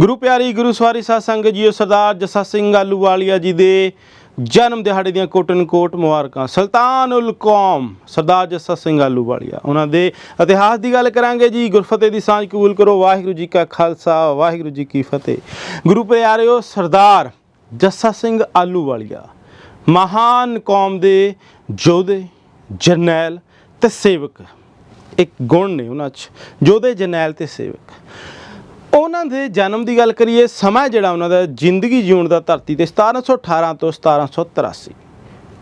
ਗੁਰੂ ਪਿਆਰੀ, ਗੁਰੂ ਸਵਾਰੀ ਸਾਧ ਸੰਗਤ ਜੀਓ ਸਰਦਾਰ ਜੱਸਾ ਸਿੰਘ ਆਲੂਵਾਲੀਆ ਜੀ ਦੇ ਜਨਮ ਦਿਹਾੜੇ ਦੀਆਂ ਕੋਟਨ ਕੋਟ ਮੁਬਾਰਕਾਂ ਸੁਲਤਾਨੁਲ ਕੌਮ, ਸਰਦਾਰ ਜੱਸਾ ਸਿੰਘ ਆਲੂਵਾਲੀਆ, ਉਹਨਾਂ ਦੇ ਇਤਿਹਾਸ ਦੀ ਗੱਲ ਕਰਾਂਗੇ ਜੀ। ਗੁਰਫਤਿਹ ਦੀ ਸਾਂਝ ਕਬੂਲ ਕਰੋ। ਵਾਹਿਗੁਰੂ ਜੀ ਕਾ ਖਾਲਸਾ, ਵਾਹਿਗੁਰੂ ਜੀ ਕੀ ਫਤਿਹ। ਗੁਰੂ ਪਿਆਰਿਓ, ਸਰਦਾਰ ਜੱਸਾ ਸਿੰਘ ਆਲੂਵਾਲੀਆ, ਮਹਾਨ ਕੌਮ ਦੇ ਯੋਧੇ, ਜਰਨੈਲ ਤੇ ਸੇਵਕ। ਇੱਕ ਗੁਣ ਨੇ ਉਹਨਾਂ 'ਚ, ਯੋਧੇ, ਜਰਨੈਲ ਤੇ ਸੇਵਕ। ਉਹਨਾਂ ਦੇ ਜਨਮ ਦੀ ਗੱਲ ਕਰੀਏ, ਸਮਾਂ ਜਿਹੜਾ ਉਹਨਾਂ ਦਾ ਜ਼ਿੰਦਗੀ ਜਿਉਣ ਦਾ ਧਰਤੀ ਤੇ 1718 ਤੋਂ 1783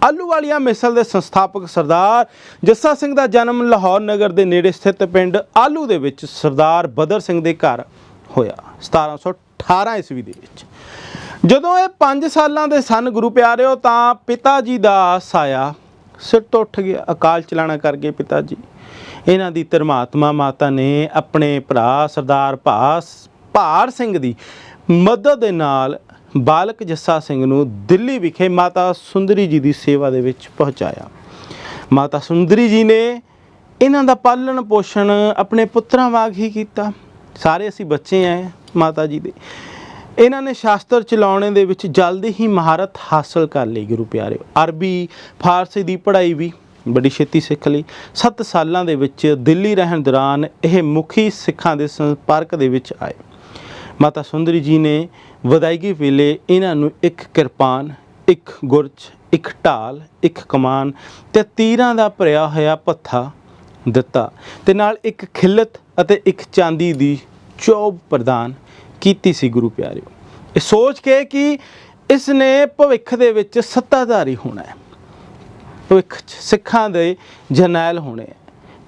ਆਲੂਵਾਲੀਆ ਮਿਸਲ ਦੇ ਸੰਸਥਾਪਕ ਸਰਦਾਰ ਜੱਸਾ ਸਿੰਘ ਦਾ ਜਨਮ ਲਾਹੌਰ ਨਗਰ ਦੇ ਨੇੜੇ ਸਥਿਤ ਪਿੰਡ ਆਲੂ ਦੇ ਵਿੱਚ ਸਰਦਾਰ ਬਦਰ ਸਿੰਘ ਦੇ ਘਰ ਹੋਇਆ 1718 ਈਸਵੀ ਦੇ ਵਿੱਚ। ਜਦੋਂ ਇਹ 5 ਸਾਲਾਂ ਦੇ ਸਨ ਗੁਰੂ ਪਿਆਰਿਓ, ਤਾਂ ਪਿਤਾ ਜੀ ਦਾ ਸਾਇਆ ਸਿਰ ਤੋਂ ਉੱਠ ਗਿਆ, ਅਕਾਲ ਚਲਾਣਾ ਕਰ ਗਏ ਪਿਤਾ ਜੀ। ਇਹਨਾਂ ਦੀ ਧਰਮਾਤਮਾ ਮਾਤਾ ਨੇ ਆਪਣੇ ਭਰਾ ਸਰਦਾਰ ਭਾਸ ਭਾਰ ਸਿੰਘ ਦੀ ਮਦਦ ਦੇ ਨਾਲ ਬਾਲਕ ਜੱਸਾ ਸਿੰਘ ਨੂੰ ਦਿੱਲੀ ਵਿਖੇ ਮਾਤਾ ਸੁੰਦਰੀ ਜੀ ਦੀ ਸੇਵਾ ਦੇ ਵਿੱਚ ਪਹੁੰਚਾਇਆ। ਮਾਤਾ ਸੁੰਦਰੀ ਜੀ ਨੇ ਇਹਨਾਂ ਦਾ ਪਾਲਣ ਪੋਸ਼ਣ ਆਪਣੇ ਪੁੱਤਰਾਂ ਵਾਂਗ ਹੀ ਕੀਤਾ। ਸਾਰੇ ਅਸੀਂ ਬੱਚੇ ਆਂ ਮਾਤਾ ਜੀ ਦੇ। ਇਹਨਾਂ ਨੇ ਸ਼ਾਸਤਰ ਚਲਾਉਣੇ ਦੇ ਵਿੱਚ ਜਲਦੀ ਹੀ ਮਹਾਰਤ ਹਾਸਲ ਕਰ ਲਈ ਗੁਰੂ ਪਿਆਰਿਓ। ਅਰਬੀ, ਫਾਰਸੀ ਦੀ ਪੜ੍ਹਾਈ ਵੀ ਬੜੀ ਛੇਤੀ ਸਿੱਖ ਲਈ। 7 ਸਾਲਾਂ ਦੇ ਵਿੱਚ ਦਿੱਲੀ ਰਹਿਣ ਦੌਰਾਨ ਇਹ ਮੁਖੀ ਸਿੱਖਾਂ ਦੇ ਸੰਪਰਕ ਦੇ ਵਿੱਚ ਆਏ। ਮਾਤਾ ਸੁੰਦਰੀ ਜੀ ਨੇ ਵਿਦਾਇਗੀ ਵੇਲੇ ਇਹਨਾਂ ਨੂੰ ਇੱਕ ਕਿਰਪਾਨ, ਇੱਕ ਗੁਰਚ ਇੱਕ ਢਾਲ, ਇੱਕ ਕਮਾਨ ਤੇ ਤੀਰਾਂ ਦਾ ਭਰਿਆ ਹੋਇਆ ਪੱਥਾ ਦਿੱਤਾ ਤੇ ਨਾਲ ਇੱਕ ਖਿਲਤ ਅਤੇ ਇੱਕ ਚਾਂਦੀ ਦੀ ਚੌਬ ਪ੍ਰਦਾਨ ਕੀਤੀ ਸੀ ਗੁਰੂ ਪਿਆਰਿਓ। ਇਹ ਸੋਚ ਕੇ ਕਿ ਇਸ ਨੇ ਭਵਿੱਖ ਦੇ ਵਿੱਚ ਸੱਤਾਧਾਰੀ ਹੋਣਾ ਹੈ। ਭਵਿੱਖ ਸਿੱਖਾਂ ਦੇ ਜਰਨੈਲ ਹੋਣੇ।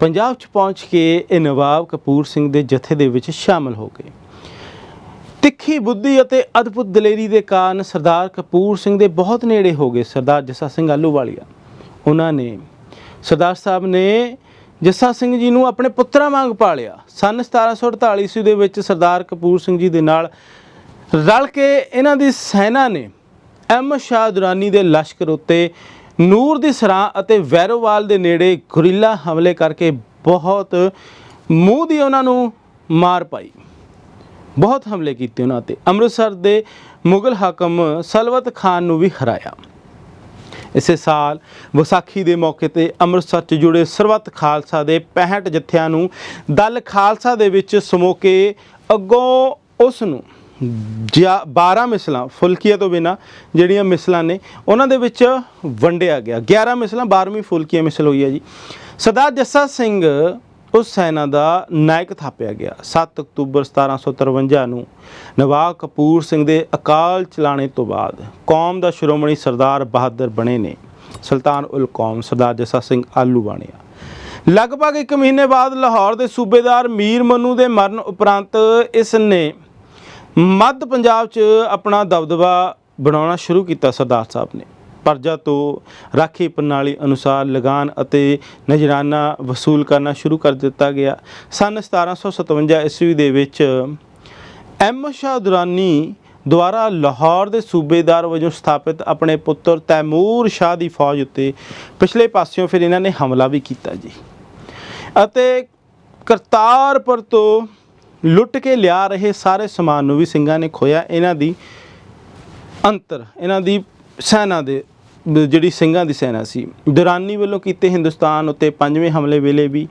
ਪੰਜਾਬ 'ਚ ਪਹੁੰਚ ਕੇ ਇਹ ਨਵਾਬ ਕਪੂਰ ਸਿੰਘ ਦੇ ਜਥੇ ਦੇ ਵਿੱਚ ਸ਼ਾਮਲ ਹੋ ਗਏ। ਤਿੱਖੀ ਬੁੱਧੀ ਅਤੇ ਅਦਭੁਤ ਦਲੇਰੀ ਦੇ ਕਾਰਨ ਸਰਦਾਰ ਕਪੂਰ ਸਿੰਘ ਦੇ ਬਹੁਤ ਨੇੜੇ ਹੋ ਗਏ ਸਰਦਾਰ ਜੱਸਾ ਸਿੰਘ ਆਲੂਵਾਲੀਆ ਉਹਨਾਂ ਨੇ ਸਰਦਾਰ ਸਾਹਿਬ ਨੇ ਜੱਸਾ ਸਿੰਘ ਜੀ ਨੂੰ ਆਪਣੇ ਪੁੱਤਰਾਂ ਵਾਂਗ ਪਾਲਿਆ। ਸਨ 1748 ਈਸਵੀ ਦੇ ਵਿੱਚ ਸਰਦਾਰ ਕਪੂਰ ਸਿੰਘ ਜੀ ਦੇ ਨਾਲ ਰਲ ਕੇ ਇਹਨਾਂ ਦੀ ਸੈਨਾ ਨੇ ਅਹਿਮਦ ਸ਼ਾਹ ਦੁਰਾਨੀ ਦੇ ਲਸ਼ਕਰ ਉੱਤੇ ਨੂਰ ਦੀ ਸਰਾਂ ਅਤੇ ਵੈਰੋਵਾਲ ਦੇ ਨੇੜੇ ਗੁਰੀਲਾ ਹਮਲੇ ਕਰਕੇ ਬਹੁਤ ਮੂੰਹ ਦੀ ਉਹਨਾਂ ਨੂੰ ਮਾਰ ਪਾਈ। ਬਹੁਤ ਹਮਲੇ ਕੀਤੇ ਉਹਨਾਂ ਤੇ। ਅੰਮ੍ਰਿਤਸਰ ਦੇ ਮੁਗਲ ਹਾਕਮ ਸਲਵਤ ਖਾਨ ਨੂੰ ਵੀ ਹਰਾਇਆ। ਇਸੇ ਸਾਲ ਵਿਸਾਖੀ ਦੇ ਮੌਕੇ ਤੇ ਅੰਮ੍ਰਿਤਸਰ 'ਚ ਜੁੜੇ ਸਰਬੱਤ ਖਾਲਸਾ ਦੇ 65 ਜਥਿਆਂ ਨੂੰ ਦਲ ਖਾਲਸਾ ਦੇ ਵਿੱਚ ਸਮੋਕੇ ਅੱਗੋਂ ਉਸ ਨੂੰ ਜਾਂ 12 ਮਿਸਲਾਂ, ਫੁਲਕੀਆਂ ਤੋਂ ਬਿਨਾ ਜਿਹੜੀਆਂ ਮਿਸਲਾਂ ਨੇ, ਉਹਨਾਂ ਦੇ ਵਿੱਚ ਵੰਡਿਆ ਗਿਆ। 11 ਮਿਸਲਾਂ 12ਵੀਂ ਫੁਲਕੀਆਂ ਮਿਸਲ ਹੋਈ ਹੈ ਜੀ। ਸਰਦਾਰ ਜੱਸਾ ਸਿੰਘ ਉਸ ਸੈਨਾ ਦਾ ਨਾਇਕ ਥਾਪਿਆ ਗਿਆ। 7 ਅਕਤੂਬਰ 1753 ਨੂੰ ਨਵਾਬ ਕਪੂਰ ਸਿੰਘ ਦੇ ਅਕਾਲ ਚਲਾਣੇ ਤੋਂ ਬਾਅਦ ਕੌਮ ਦਾ ਸ਼੍ਰੋਮਣੀ ਸਰਦਾਰ ਬਹਾਦਰ ਬਣੇ ਨੇ। ਸੁਲਤਾਨ ਉਲ ਕੌਮ, ਸਰਦਾਰ ਜੱਸਾ ਸਿੰਘ ਆਲੂ ਬਣਿਆ ਲਗਭਗ 1 ਮਹੀਨੇ ਬਾਅਦ ਲਾਹੌਰ ਦੇ ਸੂਬੇਦਾਰ ਮੀਰ ਮਨੂ ਦੇ ਮਰਨ ਉਪਰੰਤ ਇਸ ਨੇ ਮੱਧ ਪੰਜਾਬ 'ਚ ਆਪਣਾ ਦਬਦਬਾ ਬਣਾਉਣਾ ਸ਼ੁਰੂ ਕੀਤਾ ਸਰਦਾਰ ਸਾਹਿਬ ਨੇ। ਪਰਜਾ ਤੋਂ ਰਾਖੀ ਪ੍ਰਣਾਲੀ ਅਨੁਸਾਰ ਲਗਾਨ ਅਤੇ ਨਜਰਾਨਾ ਵਸੂਲ ਕਰਨਾ ਸ਼ੁਰੂ ਕਰ ਦਿੱਤਾ ਗਿਆ। ਸਨ 1757 ਈਸਵੀ ਦੇ ਵਿੱਚ ਐਮ ਸ਼ਾਹ ਦੁਰਾਨੀ ਦੁਆਰਾ ਲਾਹੌਰ ਦੇ ਸੂਬੇਦਾਰ ਵਜੋਂ ਸਥਾਪਿਤ ਆਪਣੇ ਪੁੱਤਰ ਤੈਮੂਰ ਸ਼ਾਹ ਦੀ ਫੌਜ ਉੱਤੇ ਪਿਛਲੇ ਪਾਸਿਓਂ ਫਿਰ ਇਹਨਾਂ ਨੇ ਹਮਲਾ ਵੀ ਕੀਤਾ ਜੀ। ਅਤੇ ਕਰਤਾਰਪੁਰ ਤੋਂ ਲੁੱਟ ਕੇ ਲਿਆ ਰਹੇ ਸਾਰੇ ਸਮਾਨ ਨੂੰ ਵੀ ਸਿੰਘਾਂ ਨੇ ਖੋਇਆ ਇਹਨਾਂ ਦੀ ਅੰਤਰ, ਇਹਨਾਂ ਦੀ ਸੈਨਾ ਦੇ, ਜਿਹੜੀ ਸਿੰਘਾਂ ਦੀ ਸੈਨਾ ਸੀ। ਦੁਰਾਨੀ ਵੱਲੋਂ ਕੀਤੇ ਹਿੰਦੁਸਤਾਨ ਉੱਤੇ ਪੰਜਵੇਂ ਹਮਲੇ ਵੇਲੇ ਵੀ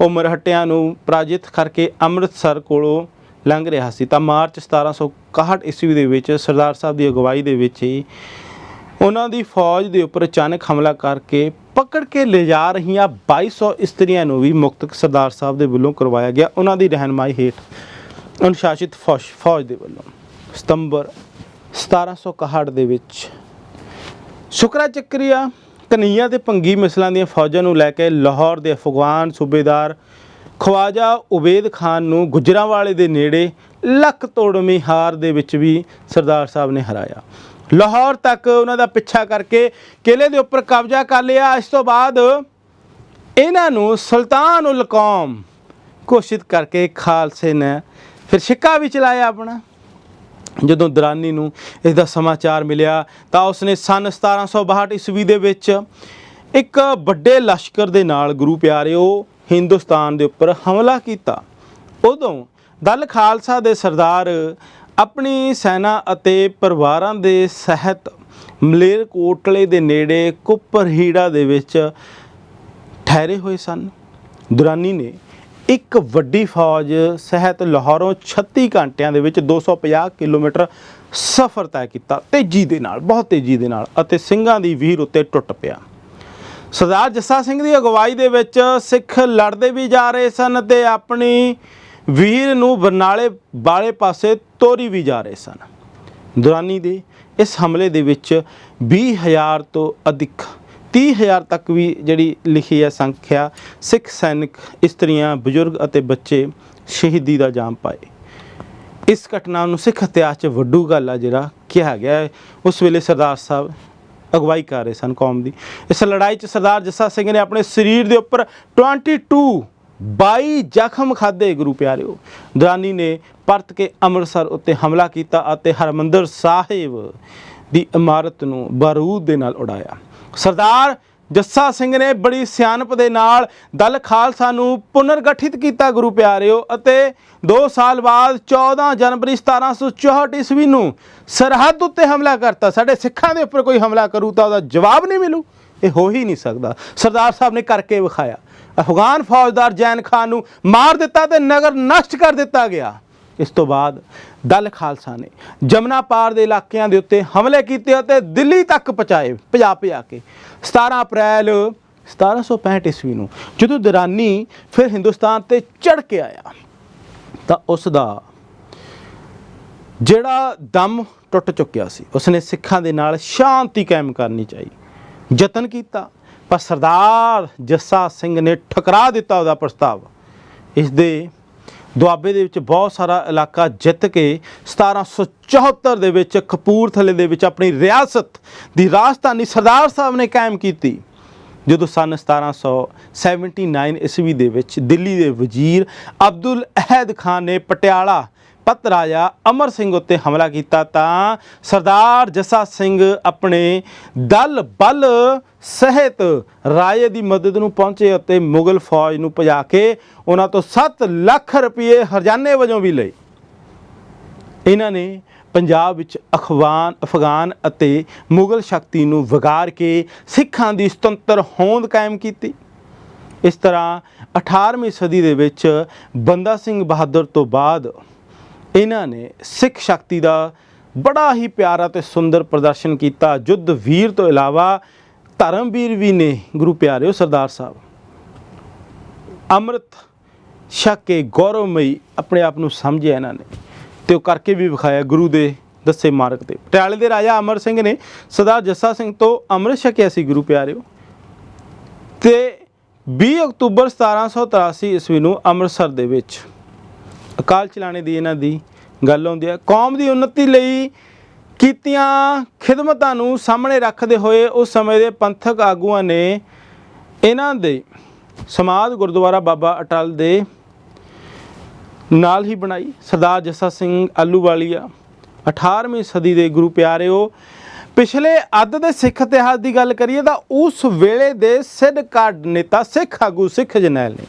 ਉਹ ਮਰਹਟਿਆਂ ਨੂੰ ਪਰਾਜਿਤ ਕਰਕੇ ਅੰਮ੍ਰਿਤਸਰ ਕੋਲੋਂ ਲੰਘ ਰਿਹਾ ਸੀ। ਤਾਂ ਮਾਰਚ 1761 ਈਸਵੀ ਦੇ ਵਿੱਚ ਸਰਦਾਰ ਸਾਹਿਬ ਦੀ ਅਗਵਾਈ ਦੇ ਵਿੱਚ ਹੀ ਉਹਨਾਂ ਦੀ ਫੌਜ ਦੇ ਉੱਪਰ ਅਚਾਨਕ ਹਮਲਾ ਕਰਕੇ ਪਕੜ ਕੇ ਲਿਜਾ ਰਹੀਆਂ 2200 ਇਸਤਰੀਆਂ ਨੂੰ ਵੀ ਮੁਕਤ ਸਰਦਾਰ ਸਾਹਿਬ ਦੇ ਵੱਲੋਂ ਕਰਵਾਇਆ ਗਿਆ। ਉਹਨਾਂ ਦੀ ਰਹਿਨਮਾਈ ਹੇਠ ਅਨੁਸ਼ਾਸਿਤ ਫੌਜ ਦੇ ਵੱਲੋਂ ਸਤੰਬਰ 1761 ਦੇ ਵਿੱਚ ਸ਼ੁਕਰਾ ਚੱਕਰੀਆ ਕਨਈਆ ਤੇ ਭੰਗੀ ਮਿਸਲਾਂ ਦੀਆਂ ਫੌਜਾਂ ਨੂੰ ਲੈ ਕੇ ਲਾਹੌਰ ਦੇ ਅਫਗਾਨ ਸੂਬੇਦਾਰ ਖਵਾਜਾ ਉਬੇਦ ਖਾਨ ਨੂੰ ਗੁਜਰਾਂਵਾਲੇ ਦੇ ਨੇੜੇ ਲੱਖ ਤੋੜਵੀਂ ਹਾਰ ਦੇ ਵਿੱਚ ਵੀ ਸਰਦਾਰ ਸਾਹਿਬ ਨੇ ਹਰਾਇਆ। ਲਾਹੌਰ ਤੱਕ ਉਹਨਾਂ ਦਾ ਪਿੱਛਾ ਕਰਕੇ ਕਿਲੇ ਦੇ ਉੱਪਰ ਕਬਜ਼ਾ ਕਰ ਲਿਆ। ਇਸ ਤੋਂ ਬਾਅਦ ਇਹਨਾਂ ਨੂੰ ਸੁਲਤਾਨ ਉਲ ਕੌਮ ਘੋਸ਼ਿਤ ਕਰਕੇ ਖਾਲਸੇ ਨੇ ਫਿਰ ਸਿੱਕਾ ਵੀ ਚਲਾਇਆ ਆਪਣਾ। ਜਦੋਂ ਦਰਾਨੀ ਨੂੰ ਇਸ ਦਾ ਸਮਾਚਾਰ ਮਿਲਿਆ ਤਾਂ ਉਸਨੇ ਸਨ 1762 ਈਸਵੀ ਦੇ ਵਿੱਚ ਇੱਕ ਵੱਡੇ ਲਸ਼ਕਰ ਦੇ ਨਾਲ ਗੁਰੂ ਪਿਆਰਿਓ ਹਿੰਦੁਸਤਾਨ ਦੇ ਉੱਪਰ ਹਮਲਾ ਕੀਤਾ। ਉਦੋਂ ਦਲ ਖਾਲਸਾ ਦੇ ਸਰਦਾਰ ਆਪਣੀ ਸੈਨਾ ਅਤੇ ਪਰਿਵਾਰਾਂ ਦੇ ਸਹਿਤ ਮਲੇਰਕੋਟਲੇ ਦੇ ਨੇੜੇ ਕੁਪਰਹੀੜਾ ਦੇ ਵਿੱਚ ਠਹਿਰੇ ਹੋਏ ਸਨ। ਦੁਰਾਨੀ ਨੇ ਇੱਕ ਵੱਡੀ ਫੌਜ ਸਹਿਤ ਲਾਹੌਰੋਂ 36 ਘੰਟਿਆਂ ਦੇ ਵਿੱਚ 250 ਕਿਲੋਮੀਟਰ ਸਫ਼ਰ ਤੈਅ ਕੀਤਾ। ਤੇਜ਼ੀ ਦੇ ਨਾਲ, ਬਹੁਤ ਤੇਜ਼ੀ ਦੇ ਨਾਲ ਅਤੇ ਸਿੰਘਾਂ ਦੀ ਵੀਰ ਉੱਤੇ ਟੁੱਟ ਪਿਆ। ਸਰਦਾਰ ਜੱਸਾ ਸਿੰਘ ਦੀ ਅਗਵਾਈ ਦੇ ਵਿੱਚ ਸਿੱਖ ਲੜਦੇ ਵੀ ਜਾ ਰਹੇ ਸਨ ਤੇ ਆਪਣੀ ਵੀਰ ਨੂੰ ਬਰਨਾਲੇ ਵਾਲੇ ਪਾਸੇ ਤੋਰੀ ਵੀ ਜਾ ਰਹੇ ਸਨ। ਦੁਰਾਨੀ ਦੇ ਇਸ ਹਮਲੇ ਦੇ ਵਿੱਚ 20000 ਤੋਂ ਅਧਿਕ 30000 ਤੱਕ ਵੀ ਜਿਹੜੀ ਲਿਖੀ ਹੈ ਸੰਖਿਆ, ਸਿੱਖ ਸੈਨਿਕ, ਇਸਤਰੀਆਂ, ਬਜ਼ੁਰਗ ਅਤੇ ਬੱਚੇ ਸ਼ਹੀਦੀ ਦਾ ਜਾਮ ਪਾਏ। ਇਸ ਘਟਨਾ ਨੂੰ ਸਿੱਖ ਇਤਿਹਾਸ 'ਚ ਵੱਡੂ ਗੱਲ ਆ ਜਿਹੜਾ ਕਿਹਾ ਗਿਆ ਹੈ। ਉਸ ਵੇਲੇ ਸਰਦਾਰ ਸਾਹਿਬ ਅਗਵਾਈ ਕਰ ਰਹੇ ਸਨ ਕੌਮ ਦੀ। ਇਸ ਲੜਾਈ 'ਚ ਸਰਦਾਰ ਜੱਸਾ ਸਿੰਘ ਨੇ ਆਪਣੇ ਸਰੀਰ ਦੇ ਉੱਪਰ 22 22 ਜ਼ਖਮ ਖਾਦੇ ਗੁਰੂ ਪਿਆਰਿਓ। ਦਰਾਨੀ ਨੇ ਪਰਤ ਕੇ ਅੰਮ੍ਰਿਤਸਰ ਉੱਤੇ ਹਮਲਾ ਕੀਤਾ ਅਤੇ ਹਰਮੰਦਰ ਸਾਹਿਬ ਦੀ ਇਮਾਰਤ ਨੂੰ ਬਾਰੂਦ ਦੇ ਨਾਲ ਉਡਾਇਆ। ਸਰਦਾਰ ਜੱਸਾ ਸਿੰਘ ਨੇ ਬੜੀ ਸਿਆਣਪ ਦੇ ਨਾਲ ਦਲ ਖਾਲਸਾ ਨੂੰ ਪੁਨਰਗਠਿਤ ਕੀਤਾ ਗੁਰੂ ਪਿਆਰਿਓ ਅਤੇ 2 ਸਾਲ ਬਾਅਦ 14 ਜਨਵਰੀ 1764 ਈਸਵੀ ਨੂੰ ਸਰਹੱਦ ਉੱਤੇ ਹਮਲਾ ਕਰਤਾ। ਸਾਡੇ ਸਿੱਖਾਂ ਦੇ ਉੱਪਰ ਕੋਈ ਹਮਲਾ ਕਰੂ ਤਾਂ ਉਹਦਾ ਜਵਾਬ ਨਹੀਂ ਮਿਲੂ। ਇਹ ਹੋ ਹੀ ਨਹੀਂ ਸਕਦਾ। ਸਰਦਾਰ ਸਾਹਿਬ ਨੇ ਕਰਕੇ ਵਿਖਾਇਆ। ਅਫਗਾਨ ਫੌਜਦਾਰ ਜੈਨ ਖਾਨ ਨੂੰ ਮਾਰ ਦਿੱਤਾ ਤੇ ਨਗਰ ਨਸ਼ਟ ਕਰ ਦਿੱਤਾ ਗਿਆ। ਇਸ ਤੋਂ ਬਾਅਦ ਦਲ ਖਾਲਸਾ ਨੇ ਜਮਨਾ ਪਾਰ ਦੇ ਇਲਾਕਿਆਂ ਦੇ ਉੱਤੇ ਹਮਲੇ ਕੀਤੇ ਅਤੇ ਦਿੱਲੀ ਤੱਕ ਪਹੁੰਚਾਏ, ਭਜਾ ਭਜਾ ਕੇ। 17 ਅਪ੍ਰੈਲ 1765 ਈਸਵੀ ਨੂੰ ਜਦੋਂ ਦਰਾਨੀ ਫਿਰ ਹਿੰਦੁਸਤਾਨ ਤੇ ਚੜ ਕੇ ਆਇਆ, ਤਾਂ ਉਸ ਦਾ ਜਿਹੜਾ ਦਮ ਟੁੱਟ ਚੁੱਕਿਆ ਸੀ, ਉਸਨੇ ਸਿੱਖਾਂ ਦੇ ਨਾਲ ਸ਼ਾਂਤੀ ਕਾਇਮ ਕਰਨੀ ਚਾਹੀ, ਯਤਨ ਕੀਤਾ। ਪਰ ਸਰਦਾਰ ਜੱਸਾ ਸਿੰਘ ਨੇ ਠੁਕਰਾ ਦਿੱਤਾ ਉਹਦਾ ਪ੍ਰਸਤਾਵ। ਇਸ ਦੇ ਦੁਆਬੇ ਦੇ ਵਿੱਚ ਬਹੁਤ ਸਾਰਾ ਇਲਾਕਾ ਜਿੱਤ ਕੇ 1774 ਦੇ ਵਿੱਚ ਕਪੂਰਥਲੇ ਦੇ ਵਿੱਚ ਆਪਣੀ ਰਿਆਸਤ ਦੀ ਰਾਜਧਾਨੀ ਸਰਦਾਰ ਸਾਹਿਬ ਨੇ ਕਾਇਮ ਕੀਤੀ। ਜਦੋਂ ਸਨ 1779 ਈਸਵੀ ਦੇ ਵਿੱਚ ਦਿੱਲੀ ਦੇ ਵਜ਼ੀਰ ਅਬਦੁਲ ਅਹਿਦ ਖਾਨ ਨੇ ਪਟਿਆਲਾ ਪਤ ਰਾਜਾ ਅਮਰ ਸਿੰਘ ਉੱਤੇ ਹਮਲਾ ਕੀਤਾ ਤਾਂ ਸਰਦਾਰ ਜੱਸਾ ਸਿੰਘ ਆਪਣੇ ਦਲ ਬਲ ਸਹਿਤ ਰਾਏ ਦੀ ਮਦਦ ਨੂੰ ਪਹੁੰਚੇ ਅਤੇ ਮੁਗਲ ਫੌਜ ਨੂੰ ਭਜਾ ਕੇ ਉਹਨਾਂ ਤੋਂ 7 ਲੱਖ ਰੁਪਏ ਹਰਜਾਨੇ ਵਜੋਂ ਵੀ ਲਏ। ਇਹਨਾਂ ਨੇ ਪੰਜਾਬ ਵਿੱਚ ਅਖਵਾਨ, ਅਫਗਾਨ ਅਤੇ ਮੁਗਲ ਸ਼ਕਤੀ ਨੂੰ ਵਿਗਾੜ ਕੇ ਸਿੱਖਾਂ ਦੀ ਸੁਤੰਤਰ ਹੋਂਦ ਕਾਇਮ ਕੀਤੀ। ਇਸ ਤਰ੍ਹਾਂ 18ਵੀਂ ਸਦੀ ਦੇ ਵਿੱਚ ਬੰਦਾ ਸਿੰਘ ਬਹਾਦਰ ਤੋਂ ਬਾਅਦ ਇਹਨਾਂ ਨੇ ਸਿੱਖ ਸ਼ਕਤੀ ਦਾ ਬੜਾ ਹੀ ਪਿਆਰਾ ਤੇ ਸੁੰਦਰ ਪ੍ਰਦਰਸ਼ਨ ਕੀਤਾ। ਯੁੱਧ ਵੀਰ ਤੋਂ ਇਲਾਵਾ ਧਰਮਵੀਰ ਵੀ ਨੇ, ਗੁਰੂ ਪਿਆਰਿਓ ਸਰਦਾਰ ਸਾਹਿਬ। ਅੰਮ੍ਰਿਤ ਛਕ ਕੇ ਗੌਰਵਮਈ ਆਪਣੇ ਆਪ ਨੂੰ ਸਮਝਿਆ ਇਹਨਾਂ ਨੇ ਤੇ ਉਹ ਕਰਕੇ ਵੀ ਵਿਖਾਇਆ ਗੁਰੂ ਦੇ ਦੱਸੇ ਮਾਰਗ ਤੇ। ਪਟਿਆਲੇ ਦੇ ਰਾਜਾ ਅਮਰ ਸਿੰਘ ਨੇ ਸਰਦਾਰ ਜੱਸਾ ਸਿੰਘ ਤੋਂ ਅੰਮ੍ਰਿਤ ਛਕਿਆ ਸੀ ਗੁਰੂ ਪਿਆਰਿਓ। ਤੇ 20 ਅਕਤੂਬਰ 1783 ਈਸਵੀ ਨੂੰ ਅੰਮ੍ਰਿਤਸਰ ਦੇ ਵਿੱਚ ਅਕਾਲ ਚਲਾਣੇ ਦੀ ਇਹਨਾਂ ਦੀ ਗੱਲ ਆਉਂਦੀ ਹੈ। ਕੌਮ ਦੀ ਉન્નਤੀ ਲਈ ਕੀਤੀਆਂ ਖਿਦਮਤਾਂ ਨੂੰ ਸਾਹਮਣੇ ਰੱਖਦੇ ਹੋਏ ਉਸ ਸਮੇਂ ਦੇ ਪੰਥਕ ਆਗੂਆਂ ਨੇ ਇਹਨਾਂ ਦੇ ਸਮਾਧ ਗੁਰਦੁਆਰਾ ਬਾਬਾ ਅਟਲ ਦੇ ਨਾਲ ਹੀ ਬਣਾਈ। ਸਰਦਾਰ ਜੱਸਾ ਸਿੰਘ ਆਲੂਵਾਲੀਆ 18ਵੀਂ ਸਦੀ ਦੇ ਗੁਰੂ ਪਿਆਰਿਓ, ਪਿਛਲੇ ਅੱਧ ਦੇ ਸਿੱਖ ਇਤਿਹਾਸ ਦੀ ਗੱਲ ਕਰੀਏ ਤਾਂ ਉਸ ਵੇਲੇ ਦੇ ਸਿੱਧ ਕਾਢ ਨੇਤਾ ਸਿੱਖ ਆਗੂ ਸਿੱਖ ਜਨੈਲ ਨੇ।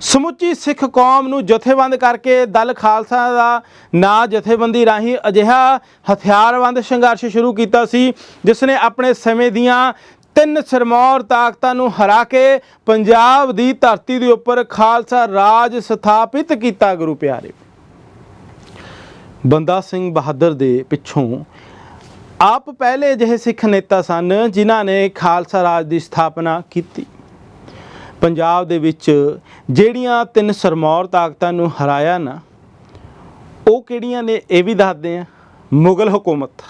ਸਮੁੱਚੀ ਸਿੱਖ ਕੌਮ ਨੂੰ ਜਥੇਬੰਦ ਕਰਕੇ ਦਲ ਖਾਲਸਾ ਦਾ ਨਾਂ ਜਥੇਬੰਦੀ ਰਾਹੀਂ ਅਜਿਹਾ ਹਥਿਆਰਬੰਦ ਸੰਘਰਸ਼ ਸ਼ੁਰੂ ਕੀਤਾ ਸੀ ਜਿਸ ਨੇ ਆਪਣੇ ਸਮੇਂ ਦੀਆਂ ਤਿੰਨ ਸਰਮੌਰ ਤਾਕਤਾਂ ਨੂੰ ਹਰਾ ਕੇ ਪੰਜਾਬ ਦੀ ਧਰਤੀ ਦੇ ਉੱਪਰ ਖਾਲਸਾ ਰਾਜ ਸਥਾਪਿਤ ਕੀਤਾ, ਗੁਰੂ ਪਿਆਰੇ। ਬੰਦਾ ਸਿੰਘ ਬਹਾਦਰ ਦੇ ਪਿੱਛੋਂ ਆਪ ਪਹਿਲੇ ਅਜਿਹੇ ਸਿੱਖ ਨੇਤਾ ਸਨ, ਜਿਨ੍ਹਾਂ ਨੇ ਖਾਲਸਾ ਰਾਜ ਦੀ ਸਥਾਪਨਾ ਕੀਤੀ। ਪੰਜਾਬ ਦੇ ਵਿੱਚ ਜਿਹੜੀਆਂ ਤਿੰਨ ਸਰਮੌਰ ਤਾਕਤਾਂ ਨੂੰ ਹਰਾਇਆ ਨਾ, ਉਹ ਕਿਹੜੀਆਂ ਨੇ ਇਹ ਵੀ ਦੱਸਦੇ ਆ ਮੁਗਲ ਹਕੂਮਤ।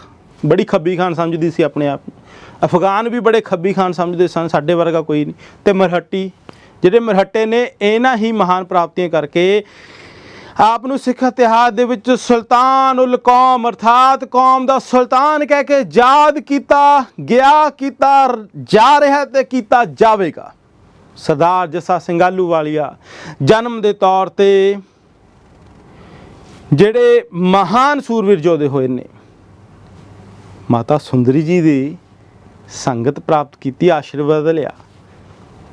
ਬੜੀ ਖੱਬੀ ਖਾਨ ਸਮਝਦੀ ਸੀ ਆਪਣੇ ਆਪ ਨੂੰ। ਅਫਗਾਨ ਵੀ ਬੜੇ ਖੱਬੀ ਖਾਨ ਸਮਝਦੇ ਸਨ, ਸਾਡੇ ਵਰਗਾ ਕੋਈ ਨਹੀਂ। ਤੇ ਮਰਹੱਟੀ, ਜਿਹੜੇ ਮਰਹੱਟੇ ਨੇ ਇਹਨਾਂ ਹੀ ਮਹਾਨ ਪ੍ਰਾਪਤੀਆਂ ਕਰਕੇ ਆਪ ਨੂੰ ਸਿੱਖ ਇਤਿਹਾਸ ਦੇ ਵਿੱਚ ਸੁਲਤਾਨ ਉਲ ਕੌਮ, ਅਰਥਾਤ ਕੌਮ ਦਾ ਸੁਲਤਾਨ ਕਹਿ ਕੇ ਯਾਦ ਕੀਤਾ, ਗਿਆ ਕੀਤਾ, ਜਾ ਰਿਹਾ ਤੇ ਕੀਤਾ ਜਾਵੇਗਾ। ਸਰਦਾਰ ਜੱਸਾ ਸਿੰਘ ਵਾਲੀਆ ਜਨਮ ਦੇ ਤੌਰ ਤੇ ਜਿਹੜੇ ਮਹਾਨ ਸੂਰਵੀਰ ਯੋਧੇ ਹੋਏ ਨੇ, ਮਾਤਾ ਸੁੰਦਰੀ ਜੀ ਦੀ ਸੰਗਤ ਪ੍ਰਾਪਤ ਕੀਤੀ, ਆਸ਼ੀਰਵਾਦ ਲਿਆ।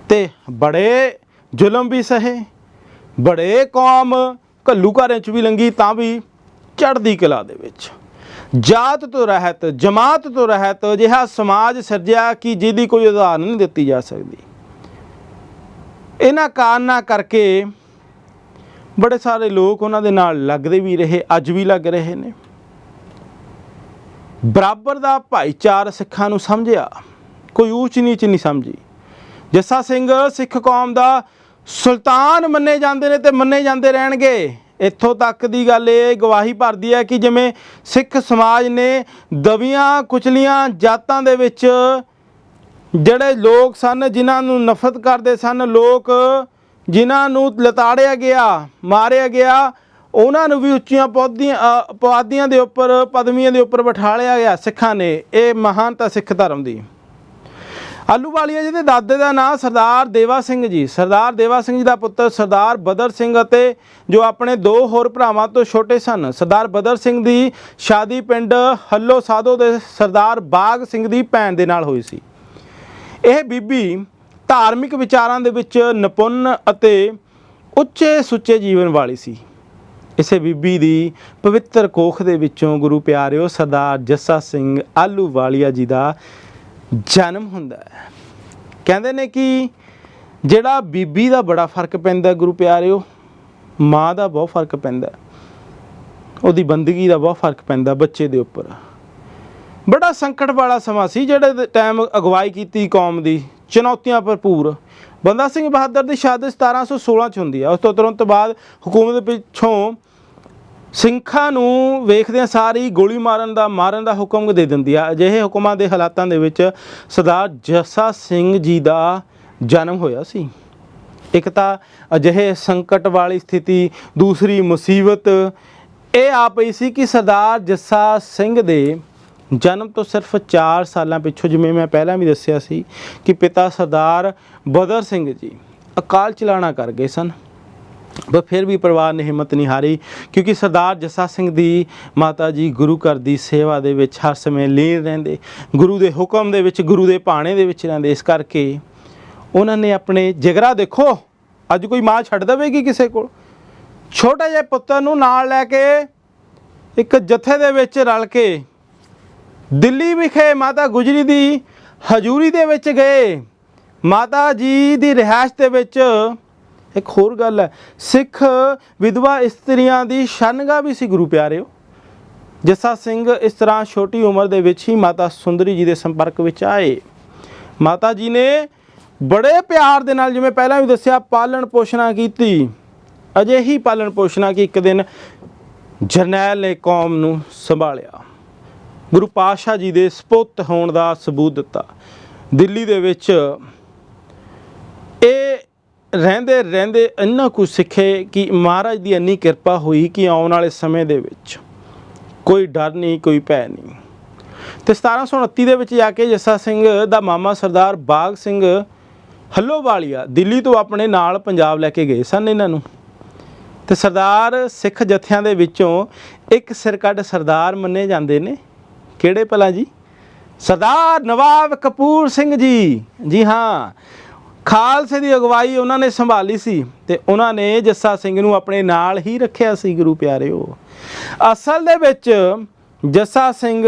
ਤੇ ਬੜੇ ਜ਼ੁਲਮ ਵੀ ਸਹੇ, ਬੜੇ ਕੌਮ ਘੱਲੂ ਘਾਰਿਆਂ ਚ ਵੀ ਲੰਗੀ, ਤਾਂ ਵੀ ਚੜ੍ਹਦੀ ਕਲਾ ਦੇ ਵਿੱਚ। ਜਾਤ ਤੋਂ ਰਹਿਤ, ਜਮਾਤ ਤੋਂ ਰਹਿਤ, ਅਜਿਹਾ ਸਮਾਜ ਸਿਰਜਿਆ ਕਿ ਜਿਹਦੀ ਕੋਈ ਉਦਾਹਰਨ ਨਹੀਂ ਦਿੱਤੀ ਜਾ ਸਕਦੀ। ਇਹਨਾਂ ਕਾਰਨਾਂ ਕਰਕੇ ਬੜੇ ਸਾਰੇ ਲੋਕ ਉਹਨਾਂ ਦੇ ਨਾਲ ਲੱਗਦੇ ਵੀ ਰਹੇ, ਅੱਜ ਵੀ ਲੱਗ ਰਹੇ ਨੇ। ਬਰਾਬਰ ਦਾ ਭਾਈਚਾਰ ਸਿੱਖਾਂ ਨੂੰ ਸਮਝਿਆ, ਕੋਈ ਊਚ ਨੀਚ ਨਹੀਂ ਸਮਝੀ। ਜੱਸਾ ਸਿੰਘ ਸਿੱਖ ਕੌਮ ਦਾ ਸੁਲਤਾਨ ਮੰਨੇ ਜਾਂਦੇ ਨੇ ਤੇ ਮੰਨੇ ਜਾਂਦੇ ਰਹਿਣਗੇ। ਇੱਥੋਂ ਤੱਕ ਦੀ ਗੱਲ ਇਹ ਗਵਾਹੀ ਭਰਦੀ ਹੈ ਕਿ ਜਿਵੇਂ ਸਿੱਖ ਸਮਾਜ ਨੇ ਦਵੀਆਂ, ਕੁਚਲੀਆਂ, ਜਾਤਾਂ ਦੇ ਵਿੱਚ ਜਿਹੜੇ ਲੋਕ ਸਨ ਜਿਨ੍ਹਾਂ ਨੂੰ ਨਫ਼ਰਤ ਕਰਦੇ ਸਨ ਲੋਕ ਜਿਨ੍ਹਾਂ ਨੂੰ ਲਤਾੜਿਆ ਗਿਆ ਮਾਰਿਆ ਗਿਆ ਉਹਨਾਂ ਨੂੰ ਵੀ ਉੱਚੀਆਂ ਪੌਦੀਆਂ ਅ, ਪਵਾਦੀਆਂ ਦੇ ਉੱਪਰ ਪਦਵੀਆਂ ਦੇ ਉੱਪਰ ਬਿਠਾਲਿਆ ਗਿਆ ਸਿੱਖਾਂ ਨੇ। ਇਹ ਮਹਾਨਤਾ ਸਿੱਖ ਧਰਮ ਦੀ। ਆਲੂਵਾਲੀਆ ਜੀ ਦੇ ਦਾਦੇ ਦਾ ਨਾਮ ਸਰਦਾਰ ਦੇਵਾ ਸਿੰਘ ਜੀ। ਸਰਦਾਰ ਦੇਵਾ ਸਿੰਘ ਜੀ ਦਾ ਪੁੱਤਰ ਸਰਦਾਰ ਬਦਰ ਸਿੰਘ ਅਤੇ ਜੋ ਆਪਣੇ ਦੋ ਹੋਰ ਭਰਾਵਾਂ ਤੋਂ ਛੋਟੇ ਸਨ ਸਰਦਾਰ ਬਦਰ ਸਿੰਘ ਦੀ ਸ਼ਾਦੀ ਪਿੰਡ ਹੱਲੋ ਸਾਧੋ ਦੇ ਸਰਦਾਰ ਬਾਗ ਸਿੰਘ ਦੀ ਭੈਣ ਦੇ ਨਾਲ ਹੋਈ ਸੀ। ਇਹ ਬੀਬੀ ਧਾਰਮਿਕ ਵਿਚਾਰਾਂ ਦੇ ਵਿੱਚ ਨਿਪੁੰਨ ਅਤੇ ਉੱਚੇ ਸੁੱਚੇ ਜੀਵਨ ਵਾਲੀ ਸੀ। ਇਸੇ ਬੀਬੀ ਦੀ ਪਵਿੱਤਰ ਕੋਖ ਦੇ ਵਿੱਚੋਂ ਗੁਰੂ ਪਿਆਰਿਓ ਸਰਦਾਰ ਜੱਸਾ ਸਿੰਘ ਆਲੂਵਾਲੀਆ ਜੀ ਦਾ ਜਨਮ ਹੁੰਦਾ ਹੈ। ਕਹਿੰਦੇ ਨੇ ਕਿ ਜਿਹੜਾ ਬੀਬੀ ਦਾ ਬੜਾ ਫ਼ਰਕ ਪੈਂਦਾ ਗੁਰੂ ਪਿਆਰਿਓ, ਮਾਂ ਦਾ ਬਹੁਤ ਫ਼ਰਕ ਪੈਂਦਾ ਉਹਦੀ ਬੰਦਗੀ ਦਾ ਬਹੁਤ ਫ਼ਰਕ ਪੈਂਦਾ ਬੱਚੇ ਦੇ ਉੱਪਰ। ਬੜਾ ਸੰਕਟ ਵਾਲਾ ਸਮਾਂ ਸੀ ਜਿਹੜੇ ਟਾਈਮ ਅਗਵਾਈ ਕੀਤੀ ਕੌਮ ਦੀ, ਚੁਣੌਤੀਆਂ ਭਰਪੂਰ। ਬੰਦਾ ਸਿੰਘ ਬਹਾਦਰ ਦੀ ਸ਼ਹਾਦਤ 1716 ਚ ਹੁੰਦੀ ਹੈ ਉਸ ਤੋਂ ਤੁਰੰਤ ਬਾਅਦ ਹਕੂਮਤ ਪਿੱਛੋਂ ਸਿੰਘਾਂ ਨੂੰ ਵੇਖਦਿਆਂ ਸਾਰੀ ਗੋਲੀ ਮਾਰਨ ਦਾ ਮਾਰਨ ਦਾ ਹੁਕਮ ਦੇ ਦਿੰਦੀ ਆ। ਅਜਿਹੇ ਹੁਕਮਾਂ ਦੇ ਹਾਲਾਤਾਂ ਦੇ ਵਿੱਚ ਸਰਦਾਰ ਜੱਸਾ ਸਿੰਘ ਜੀ ਦਾ ਜਨਮ ਹੋਇਆ ਸੀ। ਇੱਕ ਤਾਂ ਅਜਿਹੇ ਸੰਕਟ ਵਾਲੀ ਸਥਿਤੀ, ਦੂਸਰੀ ਮੁਸੀਬਤ। ਇਹ ਆ ਪਈ ਸੀ ਕਿ ਸਰਦਾਰ ਜੱਸਾ ਸਿੰਘ ਦੇ ਜਨਮ ਤੋਂ ਸਿਰਫ 4 ਸਾਲਾਂ ਪਿੱਛੋਂ, ਜਿਵੇਂ ਮੈਂ ਪਹਿਲਾਂ ਵੀ ਦੱਸਿਆ ਸੀ ਕਿ ਪਿਤਾ ਸਰਦਾਰ ਬਦਰ ਸਿੰਘ ਜੀ ਅਕਾਲ ਚਲਾਣਾ ਕਰ ਗਏ ਸਨ। ਪਰ ਫਿਰ ਵੀ ਪਰਿਵਾਰ ਨੇ ਹਿੰਮਤ ਨਹੀਂ ਹਾਰੀ, ਕਿਉਂਕਿ ਸਰਦਾਰ ਜੱਸਾ ਸਿੰਘ ਦੀ ਮਾਤਾ ਜੀ ਗੁਰੂ ਘਰ ਦੀ ਸੇਵਾ ਦੇ ਵਿੱਚ ਹਰ ਸਮੇਂ ਲੀਨ ਰਹਿੰਦੇ, ਗੁਰੂ ਦੇ ਹੁਕਮ ਦੇ ਵਿੱਚ, ਗੁਰੂ ਦੇ ਭਾਣੇ ਦੇ ਵਿੱਚ ਰਹਿੰਦੇ। ਇਸ ਕਰਕੇ ਉਹਨਾਂ ਨੇ ਆਪਣੇ ਜਿਗਰਾ ਦੇਖੋ, ਅੱਜ ਕੋਈ ਮਾਂ ਛੱਡ ਦੇਵੇਗੀ ਕਿਸੇ ਕੋਲ? ਛੋਟਾ ਜਿਹਾ ਪੁੱਤਰ ਨੂੰ ਨਾਲ ਲੈ ਕੇ ਇੱਕ ਜਥੇ ਦੇ ਵਿੱਚ ਰਲ ਕੇ ਦਿੱਲੀ ਵਿਖੇ ਮਾਤਾ ਗੁਜਰੀ ਦੀ ਹਜੂਰੀ ਦੇ ਵਿੱਚ ਗਏ। ਮਾਤਾ ਜੀ ਦੀ ਰਿਹਾਇਸ਼ ਦੇ ਵਿੱਚ ਇੱਕ ਹੋਰ ਗੱਲ ਹੈ। ਸਿੱਖ ਵਿਧਵਾ ਇਸਤਰੀਆਂ ਦੀ ਸ਼ਨਗਾ ਵੀ ਸੀ ਗੁਰੂ ਪਿਆਰਿਓ। ਜੱਸਾ ਸਿੰਘ ਇਸ ਤਰ੍ਹਾਂ ਛੋਟੀ ਉਮਰ ਦੇ ਵਿੱਚ ਹੀ ਮਾਤਾ ਸੁੰਦਰੀ ਜੀ ਦੇ ਸੰਪਰਕ ਵਿੱਚ ਆਏ। ਮਾਤਾ ਜੀ ਨੇ ਬੜੇ ਪਿਆਰ ਦੇ ਨਾਲ ਜਿਵੇਂ ਪਹਿਲਾਂ ਵੀ ਦੱਸਿਆ, ਪਾਲਣ ਪੋਸ਼ਣਾ ਕੀਤੀ। ਅਜੇ ਹੀ ਪਾਲਣ ਪੋਸ਼ਣਾ ਕਿ ਇੱਕ ਦਿਨ ਜਰਨੈਲ ਨੇ ਕੌਮ ਨੂੰ ਸੰਭਾਲਿਆ। ਗੁਰੂ ਪਾਤਸ਼ਾਹ ਜੀ ਦੇ ਸਪੁੱਤ ਹੋਣ ਦਾ ਸਬੂਤ ਦਿੱਤਾ। ਦਿੱਲੀ ਦੇ ਵਿੱਚ ਇਹ ਰਹਿੰਦੇ ਰਹਿੰਦੇ ਇੰਨਾ ਕੁਝ ਸਿੱਖੇ ਕਿ ਮਹਾਰਾਜ ਦੀ ਇੰਨੀ ਕਿਰਪਾ ਹੋਈ ਕਿ ਆਉਣ ਵਾਲੇ ਸਮੇਂ ਦੇ ਵਿੱਚ ਕੋਈ ਡਰ ਨਹੀਂ, ਕੋਈ ਭੈ ਨਹੀਂ। ਤੇ 1729 ਦੇ ਵਿੱਚ ਜਾ ਕੇ ਜੱਸਾ ਸਿੰਘ ਦਾ ਮਾਮਾ ਸਰਦਾਰ ਬਾਗ ਸਿੰਘ ਹੱਲੋਵਾਲੀਆ ਦਿੱਲੀ ਤੋਂ ਆਪਣੇ ਨਾਲ ਪੰਜਾਬ ਲੈ ਕੇ ਗਏ ਸਨ ਇਹਨਾਂ ਨੂੰ। ਤੇ ਸਰਦਾਰ ਸਿੱਖ ਜਥਿਆਂ ਦੇ ਵਿੱਚੋਂ ਇੱਕ ਸਿਰ ਕੱਢ ਸਰਦਾਰ ਮੰਨੇ ਜਾਂਦੇ ਨੇ। ਕਿਹੜੇ ਭਲਾ ਜੀ? ਸਰਦਾਰ ਨਵਾਬ ਕਪੂਰ ਸਿੰਘ ਜੀ। ਜੀ ਹਾਂ। ਖਾਲਸੇ ਦੀ ਅਗਵਾਈ ਉਹਨਾਂ ਨੇ ਸੰਭਾਲੀ ਸੀ ਤੇ ਉਹਨਾਂ ਨੇ ਜੱਸਾ ਸਿੰਘ ਨੂੰ ਆਪਣੇ ਨਾਲ ਹੀ ਰੱਖਿਆ ਸੀ, ਗੁਰੂ ਪਿਆਰਿਓ। ਅਸਲ ਦੇ ਵਿੱਚ ਜੱਸਾ ਸਿੰਘ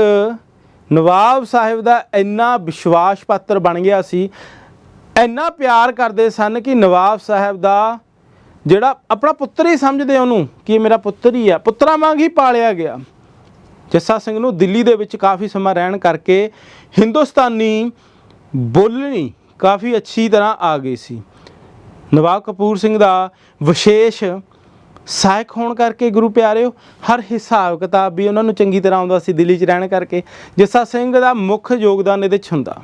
ਨਵਾਬ ਸਾਹਿਬ ਦਾ ਇੰਨਾ ਵਿਸ਼ਵਾਸ ਪਾਤਰ ਬਣ ਗਿਆ ਸੀ, ਇੰਨਾ ਪਿਆਰ ਕਰਦੇ ਸਨ ਕਿ ਨਵਾਬ ਸਾਹਿਬ ਦਾ ਜਿਹੜਾ ਆਪਣਾ ਪੁੱਤਰ ਹੀ ਸਮਝਦੇ ਉਹਨੂੰ ਕਿ ਇਹ ਮੇਰਾ ਪੁੱਤਰ ਹੀ ਆ, ਪੁੱਤਰਾਂ ਵਾਂਗ ਹੀ ਪਾਲਿਆ ਗਿਆ। ਜੱਸਾ ਸਿੰਘ ਨੂੰ ਦਿੱਲੀ ਦੇ ਵਿੱਚ ਕਾਫੀ ਸਮਾਂ ਰਹਿਣ ਕਰਕੇ ਹਿੰਦੁਸਤਾਨੀ ਬੋਲਣੀ ਕਾਫੀ ਅੱਛੀ ਤਰ੍ਹਾਂ ਆ ਗਈ ਸੀ। ਨਵਾਬ ਕਪੂਰ ਸਿੰਘ ਦਾ ਵਿਸ਼ੇਸ਼ ਸਹਾਇਕ ਹੋਣ ਕਰਕੇ ਗੁਰੂ ਪਿਆਰਿਓ, ਹਰ ਹਿਸਾਬ ਕਿਤਾਬ ਵੀ ਉਹਨਾਂ ਨੂੰ ਚੰਗੀ ਤਰ੍ਹਾਂ ਆਉਂਦਾ ਸੀ ਦਿੱਲੀ 'ਚ ਰਹਿਣ ਕਰਕੇ। ਜੱਸਾ ਸਿੰਘ ਦਾ ਮੁੱਖ ਯੋਗਦਾਨ ਇਹਦੇ 'ਚ ਹੁੰਦਾ।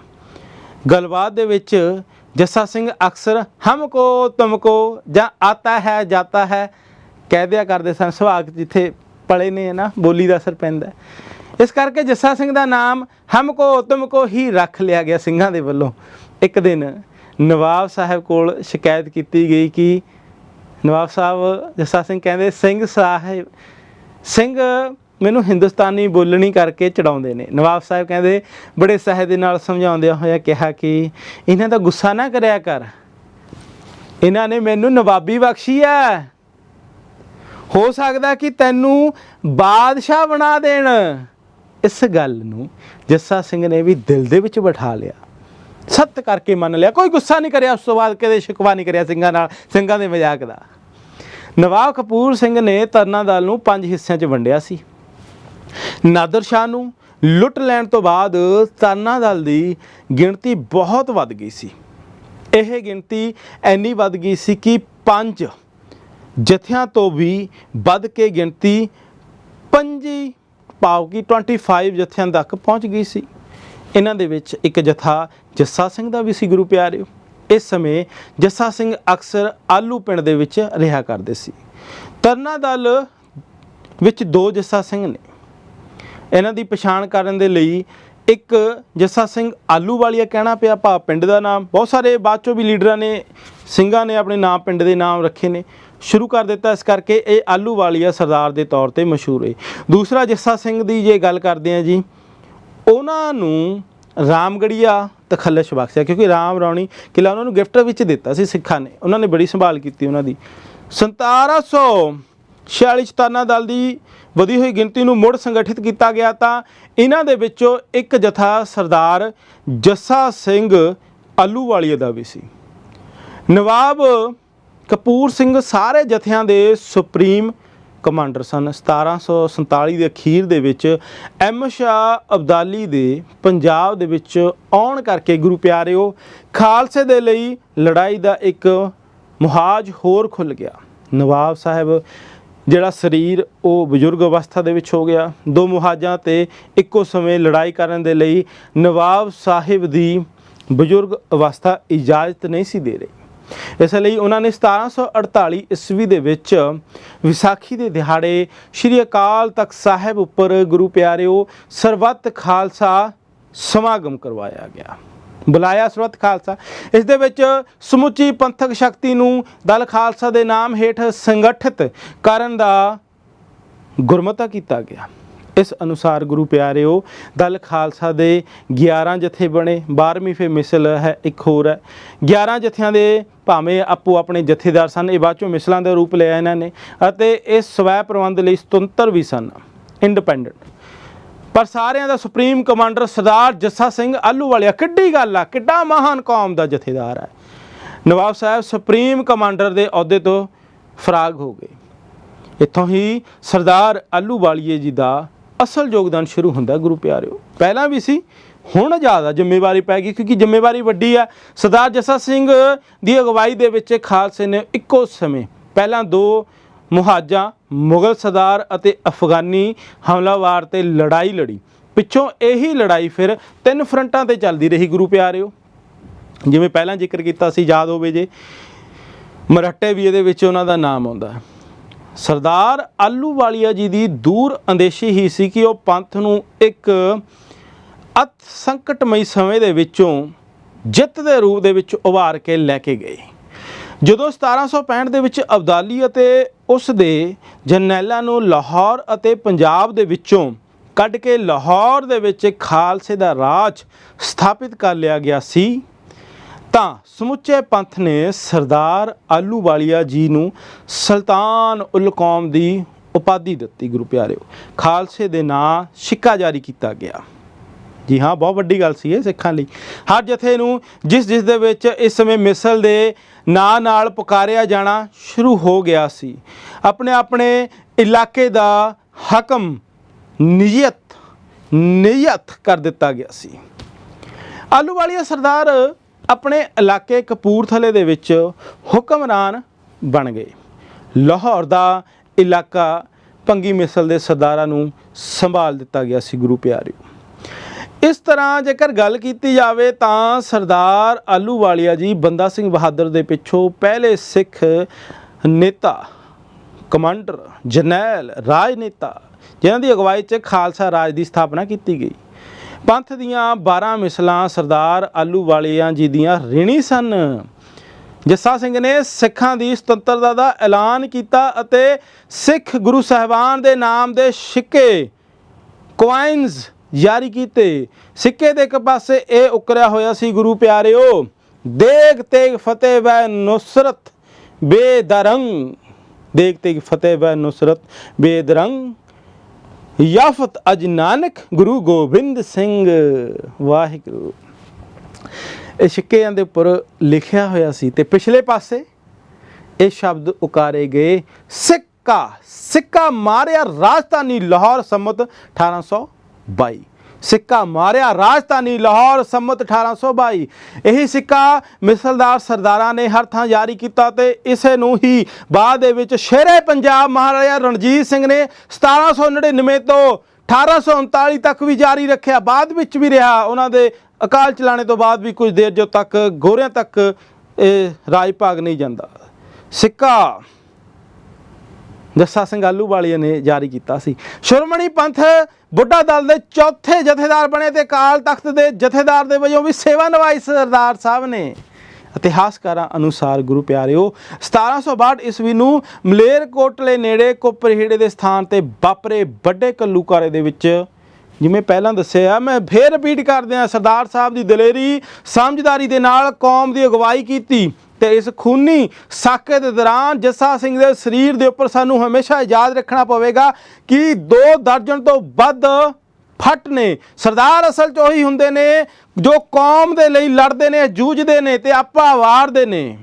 ਗੱਲਬਾਤ ਦੇ ਵਿੱਚ ਜੱਸਾ ਸਿੰਘ ਅਕਸਰ ਹਮਕੋ ਤੁਮਕੋ ਜਾਂ ਆਤਾ ਹੈ, ਜਾਤਾ ਹੈ ਕਹਿ ਦਿਆ ਕਰਦੇ ਸਨ। ਸੁਭਾਗ ਜਿੱਥੇ ਪਲੇ ਨੇ ਨਾ, ਬੋਲੀ ਦਾ ਅਸਰ ਪੈਂਦਾ ਇਸ ਕਰਕੇ ਜੱਸਾ ਸਿੰਘ ਦਾ ਨਾਮ ਹਮਕੋ ਤੁਮਕੋ ਹੀ ਰੱਖ ਲਿਆ ਗਿਆ ਸਿੰਘਾਂ ਦੇ ਵੱਲੋਂ। ਇੱਕ ਦਿਨ ਨਵਾਬ ਸਾਹਿਬ ਕੋਲ ਸ਼ਿਕਾਇਤ ਕੀਤੀ ਗਈ ਕਿ ਨਵਾਬ ਸਾਹਿਬ, ਜੱਸਾ ਸਿੰਘ ਕਹਿੰਦੇ, ਸਿੰਘ ਸਾਹਿਬ, ਸਿੰਘ ਮੈਨੂੰ ਹਿੰਦੁਸਤਾਨੀ ਬੋਲਣੀ ਕਰਕੇ ਚੜਾਉਂਦੇ ਨੇ। ਨਵਾਬ ਸਾਹਿਬ ਕਹਿੰਦੇ, ਬੜੇ ਸਹਿਜ ਦੇ ਨਾਲ ਸਮਝਾਉਂਦਿਆਂ ਹੋਇਆ ਕਿਹਾ ਕਿ ਇਹਨਾਂ ਦਾ ਗੁੱਸਾ ਨਾ ਕਰਿਆ ਕਰ। ਇਹਨਾਂ ਨੇ ਮੈਨੂੰ ਨਵਾਬੀ ਬਖਸ਼ੀ ਹੈ। ਹੋ ਸਕਦਾ ਕਿ ਤੈਨੂੰ ਬਾਦਸ਼ਾਹ ਬਣਾ ਦੇਣ। ਇਸ ਗੱਲ ਨੂੰ ਜੱਸਾ ਸਿੰਘ ਨੇ ਵੀ ਦਿਲ ਦੇ ਵਿੱਚ ਬਿਠਾ ਲਿਆ। ਸੱਤ ਕਰਕੇ ਮੰਨ ਲਿਆ। ਕੋਈ ਗੁੱਸਾ ਨਹੀਂ ਕਰਿਆ। ਉਸ ਤੋਂ ਬਾਅਦ ਕਦੇ ਸ਼ਿਕਵਾ ਨਹੀਂ ਕਰਿਆ ਸਿੰਘਾਂ ਨਾਲ, ਸਿੰਘਾਂ ਦੇ ਮਜ਼ਾਕ ਦਾ। ਨਵਾਬ ਕਪੂਰ ਸਿੰਘ ਨੇ ਤਰਨਾ ਦਲ ਨੂੰ ਪੰਜ ਹਿੱਸਿਆਂ 'ਚ ਵੰਡਿਆ ਸੀ। ਨਾਦਰ ਸ਼ਾਹ ਨੂੰ ਲੁੱਟ ਲੈਣ ਤੋਂ ਬਾਅਦ ਤਰਨਾ ਦਲ ਦੀ ਗਿਣਤੀ ਬਹੁਤ ਵੱਧ ਗਈ ਸੀ। ਇਹ ਗਿਣਤੀ ਇੰਨੀ ਵੱਧ ਗਈ ਸੀ ਕਿ ਪੰਜ ਜਥਿਆਂ ਤੋਂ ਵੀ ਵੱਧ ਕੇ ਗਿਣਤੀ ਪੰਜੀ ਪਾਉ ਕਿ 25 ਜਥਿਆਂ ਤੱਕ ਪਹੁੰਚ ਗਈ ਸੀ। ਇਹਨਾਂ ਦੇ ਵਿੱਚ ਇੱਕ ਜਥਾ ਜੱਸਾ ਸਿੰਘ ਦਾ ਵੀ ਸੀ ਗੁਰੂ ਪਿਆਰਿਓ। ਇਸ ਸਮੇਂ ਜੱਸਾ ਸਿੰਘ ਅਕਸਰ ਆਲੂ ਪਿੰਡ ਦੇ ਵਿੱਚ ਰਿਹਾ ਕਰਦੇ ਸੀ। ਤਰਨਾ ਦਲ ਵਿੱਚ ਦੋ ਜੱਸਾ ਸਿੰਘ ਨੇ। ਇਹਨਾਂ ਦੀ ਪਛਾਣ ਕਰਨ ਦੇ ਲਈ ਇੱਕ ਜੱਸਾ ਸਿੰਘ ਆਲੂ ਵਾਲੀਆ ਕਹਿਣਾ ਪਿਆ ਭਾ ਪਿੰਡ ਦਾ ਨਾਮ। ਬਹੁਤ ਸਾਰੇ ਬਾਅਦ ਚੋਂ ਵੀ ਲੀਡਰਾਂ ਨੇ, ਸਿੰਘਾਂ ਨੇ ਆਪਣੇ ਨਾਮ, ਪਿੰਡ ਦੇ ਨਾਮ ਰੱਖੇ ਨੇ। ਸ਼ੁਰੂ ਕਰ ਦਿੱਤਾ। ਇਸ ਕਰਕੇ ਇਹ ਆਲੂ ਵਾਲੀਆ ਸਰਦਾਰ ਦੇ ਤੌਰ ਤੇ ਮਸ਼ਹੂਰ ਹੈ ਦੂਸਰਾ ਜੱਸਾ ਸਿੰਘ ਦੀ ਜੇ ਗੱਲ ਕਰਦੇ ਆ ਜੀ, ਉਹਨਾਂ ਨੂੰ ਰਾਮਗੜੀਆ ਤਖੱਲਸ਼ ਬਖਸ਼ਿਆ, ਕਿਉਂਕਿ ਰਾਮ ਰੌਣੀ ਕਿਲਾ ਉਹਨਾਂ ਨੂੰ ਗਿਫਟ ਵਿੱਚ ਦਿੱਤਾ ਸੀ, ਸਿੱਖਾਂ ਨੇ। ਉਹਨਾਂ ਨੇ ਬੜੀ ਸੰਭਾਲ ਕੀਤੀ ਉਹਨਾਂ ਦੀ। 1746 ਚਤਾਨਾ ਦਲ ਦੀ ਵਧੀ ਹੋਈ ਗਿਣਤੀ ਨੂੰ ਮੁੜ ਸੰਗਠਿਤ ਕੀਤਾ ਗਿਆ ਤਾਂ ਇਹਨਾਂ ਦੇ ਵਿੱਚੋਂ ਇੱਕ ਜਥਾ ਸਰਦਾਰ ਜੱਸਾ ਸਿੰਘ ਆਲੂਵਾਲੀਆ ਦਾ ਵੀ ਸੀ। ਨਵਾਬ ਕਪੂਰ ਸਿੰਘ ਸਾਰੇ ਜਥਿਆਂ ਦੇ ਸੁਪਰੀਮ ਕਮਾਂਡਰ ਸਨ। 1747 ਦੇ ਅਖੀਰ ਦੇ ਵਿੱਚ ਐਮ ਸ਼ਾਹ ਅਬਦਾਲੀ ਦੇ ਪੰਜਾਬ ਦੇ ਵਿੱਚ ਆਉਣ ਕਰਕੇ ਗੁਰੂ ਪਿਆਰਿਓ, ਖਾਲਸੇ ਦੇ ਲਈ ਲੜਾਈ ਦਾ ਇੱਕ ਮੁਹਾਜ ਹੋਰ ਖੁੱਲ ਗਿਆ। ਨਵਾਬ ਸਾਹਿਬ, ਜਿਹੜਾ ਸਰੀਰ ਉਹ ਬਜ਼ੁਰਗ ਅਵਸਥਾ ਦੇ ਵਿੱਚ ਹੋ ਗਿਆ। ਦੋ ਮੁਹਾਜਾਂ ਤੇ ਇੱਕੋ ਸਮੇਂ ਲੜਾਈ ਕਰਨ ਦੇ ਲਈ ਨਵਾਬ ਸਾਹਿਬ ਦੀ ਬਜ਼ੁਰਗ ਅਵਸਥਾ ਇਜਾਜ਼ਤ ਨਹੀਂ ਸੀ ਦੇ ਰਹੀ। ਇਸ ਲਈ ਉਹਨਾਂ ਨੇ 1748 ਈਸਵੀ ਦੇ ਵਿੱਚ ਵਿਸਾਖੀ ਦੇ ਦਿਹਾੜੇ ਸ਼੍ਰੀ ਅਕਾਲ ਤਖਤ ਸਾਹਿਬ ਉੱਪਰ ਗੁਰੂ ਪਿਆਰਿਓ ਸਰਬੱਤ ਖਾਲਸਾ ਸਮਾਗਮ ਕਰਵਾਇਆ ਗਿਆ। ਬੁਲਾਇਆ ਸਰਬੱਤ ਖਾਲਸਾ। ਇਸ ਦੇ ਵਿੱਚ ਸਮੁੱਚੀ ਪੰਥਕ ਸ਼ਕਤੀ ਨੂੰ ਦਲ ਖਾਲਸਾ ਦੇ ਨਾਮ ਹੇਠ ਸੰਗਠਿਤ ਕਰਨ ਦਾ ਗੁਰਮਤਾ ਕੀਤਾ ਗਿਆ। ਇਸ ਅਨੁਸਾਰ ਗੁਰੂ ਪਿਆਰਿਓ, ਦਲ ਖਾਲਸਾ ਦੇ 11 ਜਥੇ ਬਣੇ 12ਵੀਂ ਫੇ ਮਿਸਲ ਹੈ, ਇੱਕ ਹੋਰ ਹੈ। 11 ਜਥਿਆਂ ਦੇ ਭਾਵੇਂ ਆਪੋ ਆਪਣੇ ਜਥੇਦਾਰ ਸਨ, ਇਹ ਬਾਅਦ ਚੋਂ ਮਿਸਲਾਂ ਦਾ ਰੂਪ ਲਿਆ ਇਹਨਾਂ ਨੇ ਅਤੇ ਇਹ ਸਵੈ ਪ੍ਰਬੰਧ ਲਈ ਸੁਤੰਤਰ ਵੀ ਸਨ ਇੰਡੀਪੈਂਡੈਂਟ ਪਰ ਸਾਰਿਆਂ ਦਾ ਸੁਪਰੀਮ ਕਮਾਂਡਰ ਸਰਦਾਰ ਜੱਸਾ ਸਿੰਘ ਆਲੂਵਾਲੀਆ ਕਿੱਡੀ ਗੱਲ ਆ, ਕਿੱਡਾ ਮਹਾਨ ਕੌਮ ਦਾ ਜਥੇਦਾਰ ਹੈ ਨਵਾਬ ਸਾਹਿਬ ਸੁਪਰੀਮ ਕਮਾਂਡਰ ਦੇ ਅਹੁਦੇ ਤੋਂ ਫਰਾਗ ਹੋ ਗਏ। ਇੱਥੋਂ ਹੀ ਸਰਦਾਰ ਆਲੂਵਾਲੀਏ ਜੀ ਦਾ ਅਸਲ ਯੋਗਦਾਨ ਸ਼ੁਰੂ ਹੁੰਦਾ ਗੁਰੂ ਪਿਆਰਿਓ। ਪਹਿਲਾਂ ਵੀ ਸੀ, ਹੁਣ ਜ਼ਿਆਦਾ ਜ਼ਿੰਮੇਵਾਰੀ ਪੈ ਗਈ ਕਿਉਂਕਿ ਜ਼ਿੰਮੇਵਾਰੀ ਵੱਡੀ ਆ। ਸਰਦਾਰ ਜੱਸਾ ਸਿੰਘ ਦੀ ਅਗਵਾਈ ਦੇ ਵਿੱਚ ਖਾਲਸੇ ਨੇ ਇੱਕੋ ਸਮੇਂ ਪਹਿਲਾਂ ਦੋ ਮੁਹਾਜਾਂ, ਮੁਗਲ ਸਰਦਾਰ ਅਤੇ ਅਫਗਾਨੀ ਹਮਲਾਵਾਰ ਤੇ ਲੜਾਈ ਲੜੀ। ਪਿੱਛੋਂ ਇਹੀ ਲੜਾਈ ਫਿਰ ਤਿੰਨ ਫਰੰਟਾਂ ਤੇ ਚੱਲਦੀ ਰਹੀ ਗੁਰੂ ਪਿਆਰਿਓ। ਜਿਵੇਂ ਪਹਿਲਾਂ ਜ਼ਿਕਰ ਕੀਤਾ ਸੀ, ਯਾਦ ਹੋਵੇ ਜੇ। ਮਰਾਠੇ ਵੀ ਇਹਦੇ ਵਿੱਚ ਉਹਨਾਂ ਦਾ ਨਾਮ ਆਉਂਦਾ। ਹੈ ਸਰਦਾਰ ਆਲੂਵਾਲੀਆ ਜੀ ਦੀ ਦੂਰ ਅੰਦੇਸ਼ੀ ਹੀ ਸੀ ਕਿ ਉਹ ਪੰਥ ਨੂੰ ਇੱਕ ਅਤ ਸੰਕਟਮਈ ਸਮੇਂ ਦੇ ਵਿੱਚੋਂ ਜਿੱਤ ਦੇ ਰੂਪ ਦੇ ਵਿੱਚ ਉਭਾਰ ਕੇ ਲੈ ਕੇ ਗਏ। ਜਦੋਂ 1765 ਦੇ ਵਿੱਚ ਅਬਦਾਲੀ ਅਤੇ ਉਸ ਦੇ ਜਰਨੈਲਾਂ ਨੂੰ ਲਾਹੌਰ ਅਤੇ ਪੰਜਾਬ ਦੇ ਵਿੱਚੋਂ ਕੱਢ ਕੇ ਲਾਹੌਰ ਦੇ ਵਿੱਚ ਖਾਲਸੇ ਦਾ ਰਾਜ ਸਥਾਪਿਤ ਕਰ ਲਿਆ ਗਿਆ ਸੀ ਤਾਂ ਸਮੁੱਚੇ ਪੰਥ ਨੇ ਸਰਦਾਰ ਆਲੂਵਾਲੀਆ ਜੀ ਨੂੰ ਸੁਲਤਾਨ ਉਲ ਕੌਮ ਦੀ ਉਪਾਧੀ ਦਿੱਤੀ, ਗੁਰੂ ਪਿਆਰਿਓ। ਖਾਲਸੇ ਦੇ ਨਾਂ ਸਿੱਕਾ ਜਾਰੀ ਕੀਤਾ ਗਿਆ। ਜੀ ਹਾਂ, ਬਹੁਤ ਵੱਡੀ ਗੱਲ ਸੀ ਇਹ ਸਿੱਖਾਂ ਲਈ। ਹਰ ਜਥੇ ਨੂੰ ਜਿਸ ਜਿਸ ਦੇ ਵਿੱਚ ਇਸ ਸਮੇਂ ਮਿਸਲ ਦੇ ਨਾਂ ਨਾਲ ਪੁਕਾਰਿਆ ਜਾਣਾ ਸ਼ੁਰੂ ਹੋ ਗਿਆ ਸੀ। ਆਪਣੇ ਆਪਣੇ ਇਲਾਕੇ ਦਾ ਹਕਮ ਨਿਯਤ ਨਿਯਤ ਕਰ ਦਿੱਤਾ ਗਿਆ ਸੀ। ਆਲੂ ਵਾਲੀਆ ਸਰਦਾਰ ਆਪਣੇ ਇਲਾਕੇ ਕਪੂਰਥਲੇ ਦੇ ਵਿੱਚ ਹੁਕਮਰਾਨ ਬਣ ਗਏ। ਲਾਹੌਰ ਦਾ ਇਲਾਕਾ ਪੰਗੀ ਮਿਸਲ ਦੇ ਸਰਦਾਰਾਂ ਨੂੰ ਸੰਭਾਲ ਦਿੱਤਾ ਗਿਆ ਸੀ ਗੁਰੂ ਪਿਆਰਿਓ। ਇਸ ਤਰ੍ਹਾਂ ਜੇਕਰ ਗੱਲ ਕੀਤੀ ਜਾਵੇ ਤਾਂ ਸਰਦਾਰ ਆਲੂਵਾਲੀਆ ਜੀ, ਬੰਦਾ ਸਿੰਘ ਬਹਾਦਰ ਦੇ ਪਿੱਛੋਂ ਪਹਿਲੇ ਸਿੱਖ ਨੇਤਾ, ਕਮਾਂਡਰ, ਜਰਨੈਲ, ਰਾਜਨੇਤਾ, ਜਿਨ੍ਹਾਂ ਦੀ ਅਗਵਾਈ 'ਚ ਖਾਲਸਾ ਰਾਜ ਦੀ ਸਥਾਪਨਾ ਕੀਤੀ ਗਈ। ਪੰਥ ਦੀਆਂ 12 ਮਿਸਲਾਂ ਸਰਦਾਰ ਆਲੂਵਾਲੀਆਂ ਜੀ ਦੀਆਂ ਰਿਣੀ ਸਨ। ਜੱਸਾ ਸਿੰਘ ਨੇ ਸਿੱਖਾਂ ਦੀ ਸੁਤੰਤਰਤਾ ਦਾ ਐਲਾਨ ਕੀਤਾ ਅਤੇ ਸਿੱਖ ਗੁਰੂ ਸਾਹਿਬਾਨ ਦੇ ਨਾਮ ਦੇ ਸਿੱਕੇ ਕੁਆਇਨਸ ਜਾਰੀ ਕੀਤੇ। ਸਿੱਕੇ ਦੇ ਇੱਕ ਪਾਸੇ ਇਹ ਉਕਰਿਆ ਹੋਇਆ ਸੀ, ਗੁਰੂ ਪਿਆਰਿਓ, ਦੇਗ ਤੇਗ ਫਤਿਹ ਵੈ ਨੁਸਰਤ, ਬੇਦਰੰਗ। ਦੇਖਤੇ ਕਿ ਫਤਿਹ ਵੈ ਨੁਸਰਤ, ਬੇਦਰੰਗ। ਯਾਫਤ ਅਜ ਨਾਨਕ ਗੁਰੂ ਗੋਬਿੰਦ ਸਿੰਘ। ਵਾਹਿਗੁਰੂ। ਇਹ ਸਿੱਕਿਆਂ ਦੇ ਉੱਪਰ ਲਿਖਿਆ ਹੋਇਆ ਸੀ ਤੇ ਪਿਛਲੇ ਪਾਸੇ ਇਹ ਸ਼ਬਦ ਉਕਾਰੇ ਗਏ, ਸਿੱਕਾ। ਸਿੱਕਾ ਮਾਰਿਆ ਰਾਜਧਾਨੀ ਲਾਹੌਰ ਸੰਮਤ 1822 ਸਿੱਕਾ ਮਾਰਿਆ ਰਾਜਧਾਨੀ ਲਾਹੌਰ ਸੰਮਤ 1822 ਇਹੀ ਸਿੱਕਾ ਮਿਸਲਦਾਰ ਸਰਦਾਰਾਂ ਨੇ ਹਰ ਥਾਂ ਜਾਰੀ ਕੀਤਾ ਤੇ ਇਸੇ ਨੂੰ ਹੀ ਬਾਅਦ ਦੇ ਵਿੱਚ ਸ਼ੇਰੇ ਪੰਜਾਬ ਮਹਾਰਾਜਾ ਰਣਜੀਤ ਸਿੰਘ ਨੇ 1799 ਤੋਂ 1839 ਤੱਕ ਵੀ ਜਾਰੀ ਰੱਖਿਆ। ਬਾਅਦ ਵਿੱਚ ਵੀ ਰਿਹਾ ਉਹਨਾਂ ਦੇ ਅਕਾਲ ਚਲਾਣੇ ਤੋਂ ਬਾਅਦ ਵੀ ਕੁਝ ਦੇਰ ਜੋ ਤੱਕ ਗੋਰਿਆਂ ਤੱਕ ਇਹ ਰਾਜ ਭਾਗ ਨਹੀਂ ਜਾਂਦਾ। ਸਿੱਕਾ ਜੱਸਾ ਸਿੰਘ ਆਲੂਵਾਲੀਆ ਨੇ ਜਾਰੀ ਕੀਤਾ ਸੀ। ਸ਼ੁਰਮਣੀ ਪੰਥ ਬੁੱਢਾ ਦਲ ਦੇ ਚੌਥੇ ਜਥੇਦਾਰ ਬਣੇ ਤੇ ਕਾਲ ਤਖਤ ਦੇ ਜਥੇਦਾਰ ਦੇ ਵਜੋਂ ਵੀ ਸੇਵਾ ਨਿਭਾਈ ਸਰਦਾਰ ਸਾਹਿਬ ਨੇ। ਇਤਿਹਾਸਕਾਰਾਂ ਅਨੁਸਾਰ ਗੁਰੂ ਪਿਆਰਿਓ 1762 ਈਸਵੀ ਨੂੰ ਮਲੇਰਕੋਟਲੇ ਨੇੜੇ ਕੋਪਰਹੀੜੇ ਦੇ ਸਥਾਨ ਤੇ ਵਾਪਰੇ ਵੱਡੇ ਕੱਲੂਕਾਰੇ ਦੇ ਵਿੱਚ। ਜਿਵੇਂ ਪਹਿਲਾਂ ਦੱਸਿਆ, ਮੈਂ ਫੇਰ ਰਿਪੀਟ ਕਰਦੇ ਆ ਸਰਦਾਰ ਸਾਹਿਬ ਦੀ ਦਲੇਰੀ ਸਮਝਦਾਰੀ ਦੇ ਨਾਲ ਕੌਮ ਦੀ ਅਗਵਾਈ ਕੀਤੀ। ਤੇ ਇਸ ਖੂਨੀ ਸਾਕੇ ਦੇ ਦੌਰਾਨ ਜੱਸਾ ਸਿੰਘ ਦੇ ਸਰੀਰ ਦੇ ਉੱਪਰ ਸਾਨੂੰ ਹਮੇਸ਼ਾ ਯਾਦ ਰੱਖਣਾ ਪਵੇਗਾ ਕਿ ਦੋ ਦਰਜਨ ਤੋਂ ਵੱਧ ਫੱਟ ਨੇ। ਸਰਦਾਰ ਅਸਲ ਚ ਉਹੀ ਹੁੰਦੇ ਨੇ ਜੋ ਕੌਮ ਦੇ ਲਈ ਲੜਦੇ ਨੇ, ਜੂਝਦੇ ਨੇ ਤੇ ਆਪਾ ਵਾਰਦੇ ਨੇ।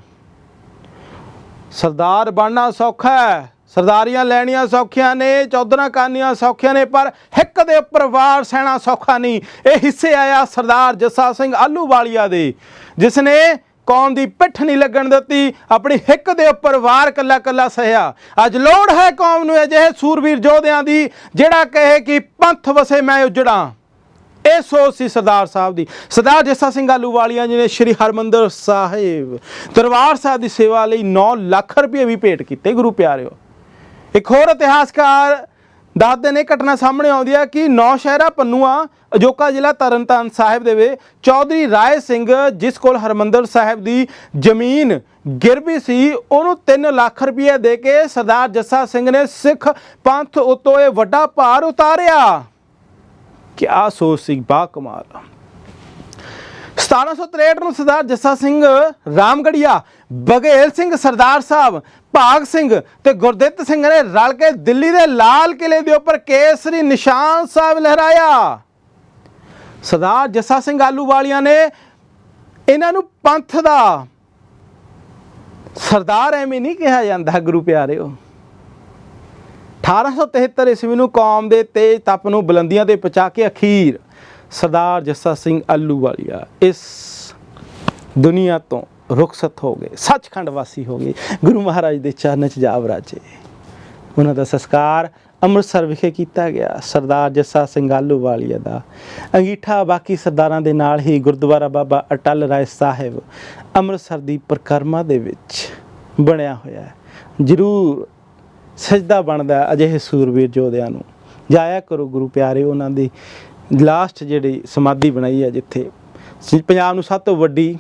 ਸਰਦਾਰ ਬਣਨਾ ਸੌਖਾ ਹੈ। ਸਰਦਾਰੀਆਂ ਲੈਣੀਆਂ ਸੌਖੀਆਂ ਨੇ ਚੌਧਰਾਂ ਕਰਨੀਆਂ ਸੌਖੀਆਂ ਨੇ, ਪਰ ਹਿੱਕ ਦੇ ਉੱਪਰ ਵਾਰ ਸਹਿਣਾ ਸੌਖਾ ਨਹੀਂ। ਇਹ ਹਿੱਸੇ ਆਇਆ ਸਰਦਾਰ ਜੱਸਾ ਸਿੰਘ ਆਲੂਵਾਲੀਆ ਦੇ, ਜਿਸ ਨੇ ਕੌਮ ਦੀ ਪਿੱਠ ਨਹੀਂ ਲੱਗਣ ਦਿੱਤੀ, ਆਪਣੀ ਹਿੱਕ ਦੇ ਉੱਪਰ ਵਾਰ ਕੱਲਾ ਕੱਲਾ ਸਹਿਆ। ਅੱਜ ਲੋੜ ਹੈ ਕੌਮ ਨੂੰ ਅਜਿਹੇ ਸੂਰਵੀਰ ਯੋਧਿਆਂ ਦੀ, ਜਿਹੜਾ ਕਹੇ ਕਿ ਪੰਥ ਵਸੇ ਮੈਂ ਉਜੜਾਂ। ਇਹ ਸੋਚ ਸੀ ਸਰਦਾਰ ਸਾਹਿਬ ਦੀ। ਸਰਦਾਰ ਜੱਸਾ ਸਿੰਘ ਆਲੂਵਾਲੀਆ ਜੀ ਨੇ ਸ਼੍ਰੀ ਹਰਮੰਦਰ ਸਾਹਿਬ ਦਰਬਾਰ ਸਾਹਿਬ ਦੀ ਸੇਵਾ ਲਈ 9 ਲੱਖ ਰੁਪਏ ਵੀ ਭੇਟ ਕੀਤੇ, ਗੁਰੂ ਪਿਆਰਿਓ। ਇੱਕ ਹੋਰ ਇਤਿਹਾਸਕਾਰ ਦੱਸਦੇ ਨੇ ਘਟਨਾ ਸਾਹਮਣੇ ਆਉਂਦੀ ਹੈ ਕਿ ਨੌਸ਼ਹਿਰਾ ਪੰਨੂਆ ਅਜੋਕਾ ਜ਼ਿਲ੍ਹਾ ਤਰਨਤਾਰਨ ਸਾਹਿਬ ਦੇ ਵਿੱਚ ਚੌਧਰੀ ਰਾਏ ਸਿੰਘ, ਜਿਸ ਕੋਲ ਹਰਮੰਦਰ ਸਾਹਿਬ ਦੀ ਜ਼ਮੀਨ ਗਿਰਵੀ ਸੀ, ਉਹਨੂੰ 3 ਲੱਖ ਰੁਪਏ ਦੇ ਕੇ ਸਰਦਾਰ ਜੱਸਾ ਸਿੰਘ ਨੇ ਸਿੱਖ ਪੰਥ ਉਤੋਂ ਇਹ ਵੱਡਾ ਭਾਰ ਉਤਾਰਿਆ। ਕਿਆ ਸੋਚ ਸੀ ਬਾ ਕਮਾਲ 1763 ਨੂੰ ਸਰਦਾਰ ਜੱਸਾ ਸਿੰਘ ਰਾਮਗੜੀਆ, ਬਘੇਲ ਸਿੰਘ ਸਰਦਾਰ ਸਾਹਿਬ, ਭਾਗ ਸਿੰਘ ਤੇ ਗੁਰਦਿੱਤ ਸਿੰਘ ਨੇ ਰਲ ਕੇ ਦਿੱਲੀ ਦੇ ਲਾਲ ਕਿਲੇ ਦੇ ਉੱਪਰ ਕੇਸਰੀ ਨਿਸ਼ਾਨ ਸਾਹਿਬ ਲਹਿਰਾਇਆ। ਸਰਦਾਰ ਜੱਸਾ ਸਿੰਘ ਆਲੂ ਵਾਲੀਆਂ ਨੇ ਇਹਨਾਂ ਨੂੰ ਪੰਥ ਦਾ ਸਰਦਾਰ ਐਵੇਂ ਨਹੀਂ ਕਿਹਾ ਜਾਂਦਾ, ਗੁਰੂ ਪਿਆਰਿਓ। 1873 ਈਸਵੀ ਨੂੰ ਕੌਮ ਦੇ ਤੇਜ ਤਪ ਨੂੰ ਬੁਲੰਦੀਆਂ ਤੇ ਪਹੁੰਚਾ ਕੇ ਅਖੀਰ ਸਰਦਾਰ ਜੱਸਾ ਸਿੰਘ ਆਲੂਵਾਲੀਆ ਇਸ ਦੁਨੀਆ ਤੋਂ ਰੁਖਸਤ ਹੋ ਗਏ, ਸੱਚਖੰਡ ਵਾਸੀ ਹੋ ਗਏ, ਗੁਰੂ ਮਹਾਰਾਜ ਦੇ ਚਰਨਾਂ 'ਚ ਜਾ ਵਰਾਜੇ। ਉਹਨਾਂ ਦਾ ਸੰਸਕਾਰ ਅੰਮ੍ਰਿਤਸਰ ਵਿਖੇ ਕੀਤਾ ਗਿਆ, ਸਰਦਾਰ ਜੱਸਾ ਸਿੰਘ ਆਲੂਵਾਲੀਆ ਦਾ। ਅੰਗੀਠਾ ਬਾਕੀ ਸਰਦਾਰਾਂ ਦੇ ਨਾਲ ਹੀ ਗੁਰਦੁਆਰਾ ਬਾਬਾ ਅਟਲ ਰਾਏ ਸਾਹਿਬ ਅੰਮ੍ਰਿਤਸਰ ਦੀ ਪ੍ਰਕਰਮਾ ਦੇ ਵਿੱਚ ਬਣਿਆ ਹੋਇਆ ਹੈ। ਜ਼ਰੂਰ ਸਜਦਾ ਬਣਦਾ ਅਜਿਹੇ ਸੂਰਬੀਰ ਯੋਧਿਆਂ ਨੂੰ। ਜਾਇਆ ਕਰੋ ਗੁਰੂ ਪਿਆਰੇ, ਉਹਨਾਂ ਦੀ ਲਾਸਟ ਜਿਹੜੀ ਸਮਾਧੀ ਬਣਾਈ ਹੈ ਜਿੱਥੇ ਪੰਜਾਬ ਨੂੰ ਸਭ ਤੋਂ ਵੱਡੀ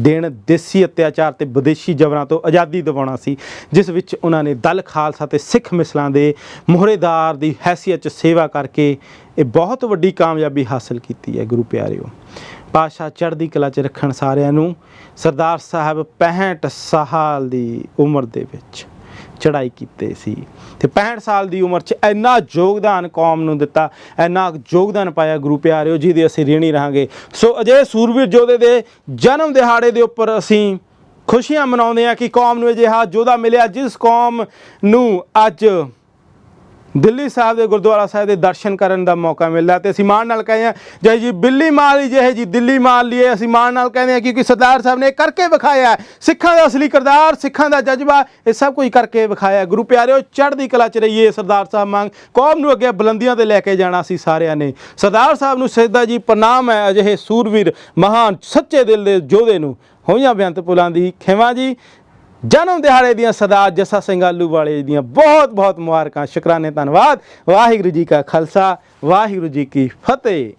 ਦੇਣ ਦੇਸੀ ਅਤਿਆਚਾਰ ਤੇ ਵਿਦੇਸ਼ੀ ਜਬਰਾਂ ਤੋਂ ਆਜ਼ਾਦੀ ਦਿਵਾਉਣਾ ਸੀ, ਜਿਸ ਵਿੱਚ ਉਹਨਾਂ ਨੇ ਦਲ ਖਾਲਸਾ ਤੇ ਸਿੱਖ ਮਿਸਲਾਂ ਦੇ ਮੋਹਰੇਦਾਰ ਦੀ ਹੈਸੀਅਤ 'ਚ ਸੇਵਾ ਕਰਕੇ ਇਹ ਬਹੁਤ ਵੱਡੀ ਕਾਮਯਾਬੀ ਹਾਸਲ ਕੀਤੀ ਹੈ, ਗੁਰੂ ਪਿਆਰਿਓ। ਪਾਸ਼ਾ ਚੜ੍ਹਦੀ ਕਲਾ 'ਚ ਰੱਖਣ ਸਾਰਿਆਂ ਨੂੰ ਸਰਦਾਰ ਸਾਹਿਬ 65 ਸਾਲ ਦੀ ਉਮਰ ਦੇ ਵਿੱਚ ਚੜਾਈ ਕੀਤੇ ਸੀ। ਤੇ 65 ਸਾਲ ਦੀ ਉਮਰ 'ਚ ਇੰਨਾ ਯੋਗਦਾਨ ਕੌਮ ਨੂੰ ਦਿੱਤਾ, ਇੰਨਾ ਯੋਗਦਾਨ ਪਾਇਆ ਗੁਰੂ ਪਿਆਰਿਓ ਜਿਹਦੇ ਅਸੀਂ ਰੀਣੀ ਰਹਾਂਗੇ। ਸੋ ਅਜੇ ਸੂਰਬੀਰ ਯੋਧੇ ਦੇ ਜਨਮ ਦਿਹਾੜੇ ਦੇ ਉੱਪਰ ਅਸੀਂ ਖੁਸ਼ੀਆਂ ਮਨਾਉਂਦੇ ਆ ਕਿ ਕੌਮ ਨੂੰ ਅਜਿਹਾ ਯੋਧਾ ਮਿਲਿਆ, ਜਿਸ ਕੌਮ ਨੂੰ ਅੱਜ ਦਿੱਲੀ ਸਾਹਿਬ ਦੇ ਗੁਰਦੁਆਰਾ ਸਾਹਿਬ ਦੇ ਦਰਸ਼ਨ ਕਰਨ ਦਾ ਮੌਕਾ ਮਿਲਦਾ ਤੇ ਅਸੀਂ ਮਾਣ ਨਾਲ ਕਹਿੰਦੇ ਆ ਜੈ ਜੀ ਬਿੱਲੀ ਮਾਰ ਲਈ ਜਿਹੇ ਜੀ ਦਿੱਲੀ ਮਾਰ ਲਈਏ, ਅਸੀਂ ਮਾਣ ਨਾਲ ਕਹਿੰਦੇ ਆ ਕਿਉਂਕਿ ਸਰਦਾਰ ਸਾਹਿਬ ਨੇ ਕਰਕੇ ਵਿਖਾਇਆ ਸਿੱਖਾਂ ਦਾ ਅਸਲੀ ਕਿਰਦਾਰ, ਸਿੱਖਾਂ ਦਾ ਜਜ਼ਬਾ, ਇਹ ਸਭ ਕੁਝ ਕਰਕੇ ਵਿਖਾਇਆ ਗੁਰੂ ਪਿਆਰਿਓ, ਚੜ੍ਹਦੀ ਕਲਾ ਚ ਰਹੀਏ ਸਰਦਾਰ ਸਾਹਿਬ ਮੰਗ। ਕੌਮ ਨੂੰ ਅੱਗੇ ਬੁਲੰਦੀਆਂ ਤੇ ਲੈ ਕੇ ਜਾਣਾ ਸੀ ਸਾਰਿਆਂ ਨੇ। ਸਰਦਾਰ ਸਾਹਿਬ ਨੂੰ ਸਿੱਧਾ ਜੀ ਪ੍ਰਣਾਮ ਹੈ ਅਜਿਹੇ ਸੂਰਵੀਰ ਮਹਾਨ ਸੱਚੇ ਦਿਲ ਦੇ ਯੋਧੇ ਨੂੰ। ਹੋਈਆਂ ਬੇਅੰਤ ਪੁਲਾਂ ਦੀ ਖਿਮਾ ਜੀ ਜਨਮ ਦਿਹਾੜੇ ਦੀਆਂ ਸਰਦਾਰ ਜੱਸਾ ਸਿੰਘ ਆਲੂਵਾਲੇ ਦੀਆਂ ਬਹੁਤ ਬਹੁਤ ਮੁਬਾਰਕਾਂ, ਸ਼ੁਕਰਾਨੇ, ਧੰਨਵਾਦ। ਵਾਹਿਗੁਰੂ ਜੀ ਕਾ ਖਾਲਸਾ, ਵਾਹਿਗੁਰੂ ਜੀ ਕੀ ਫਤਿਹ।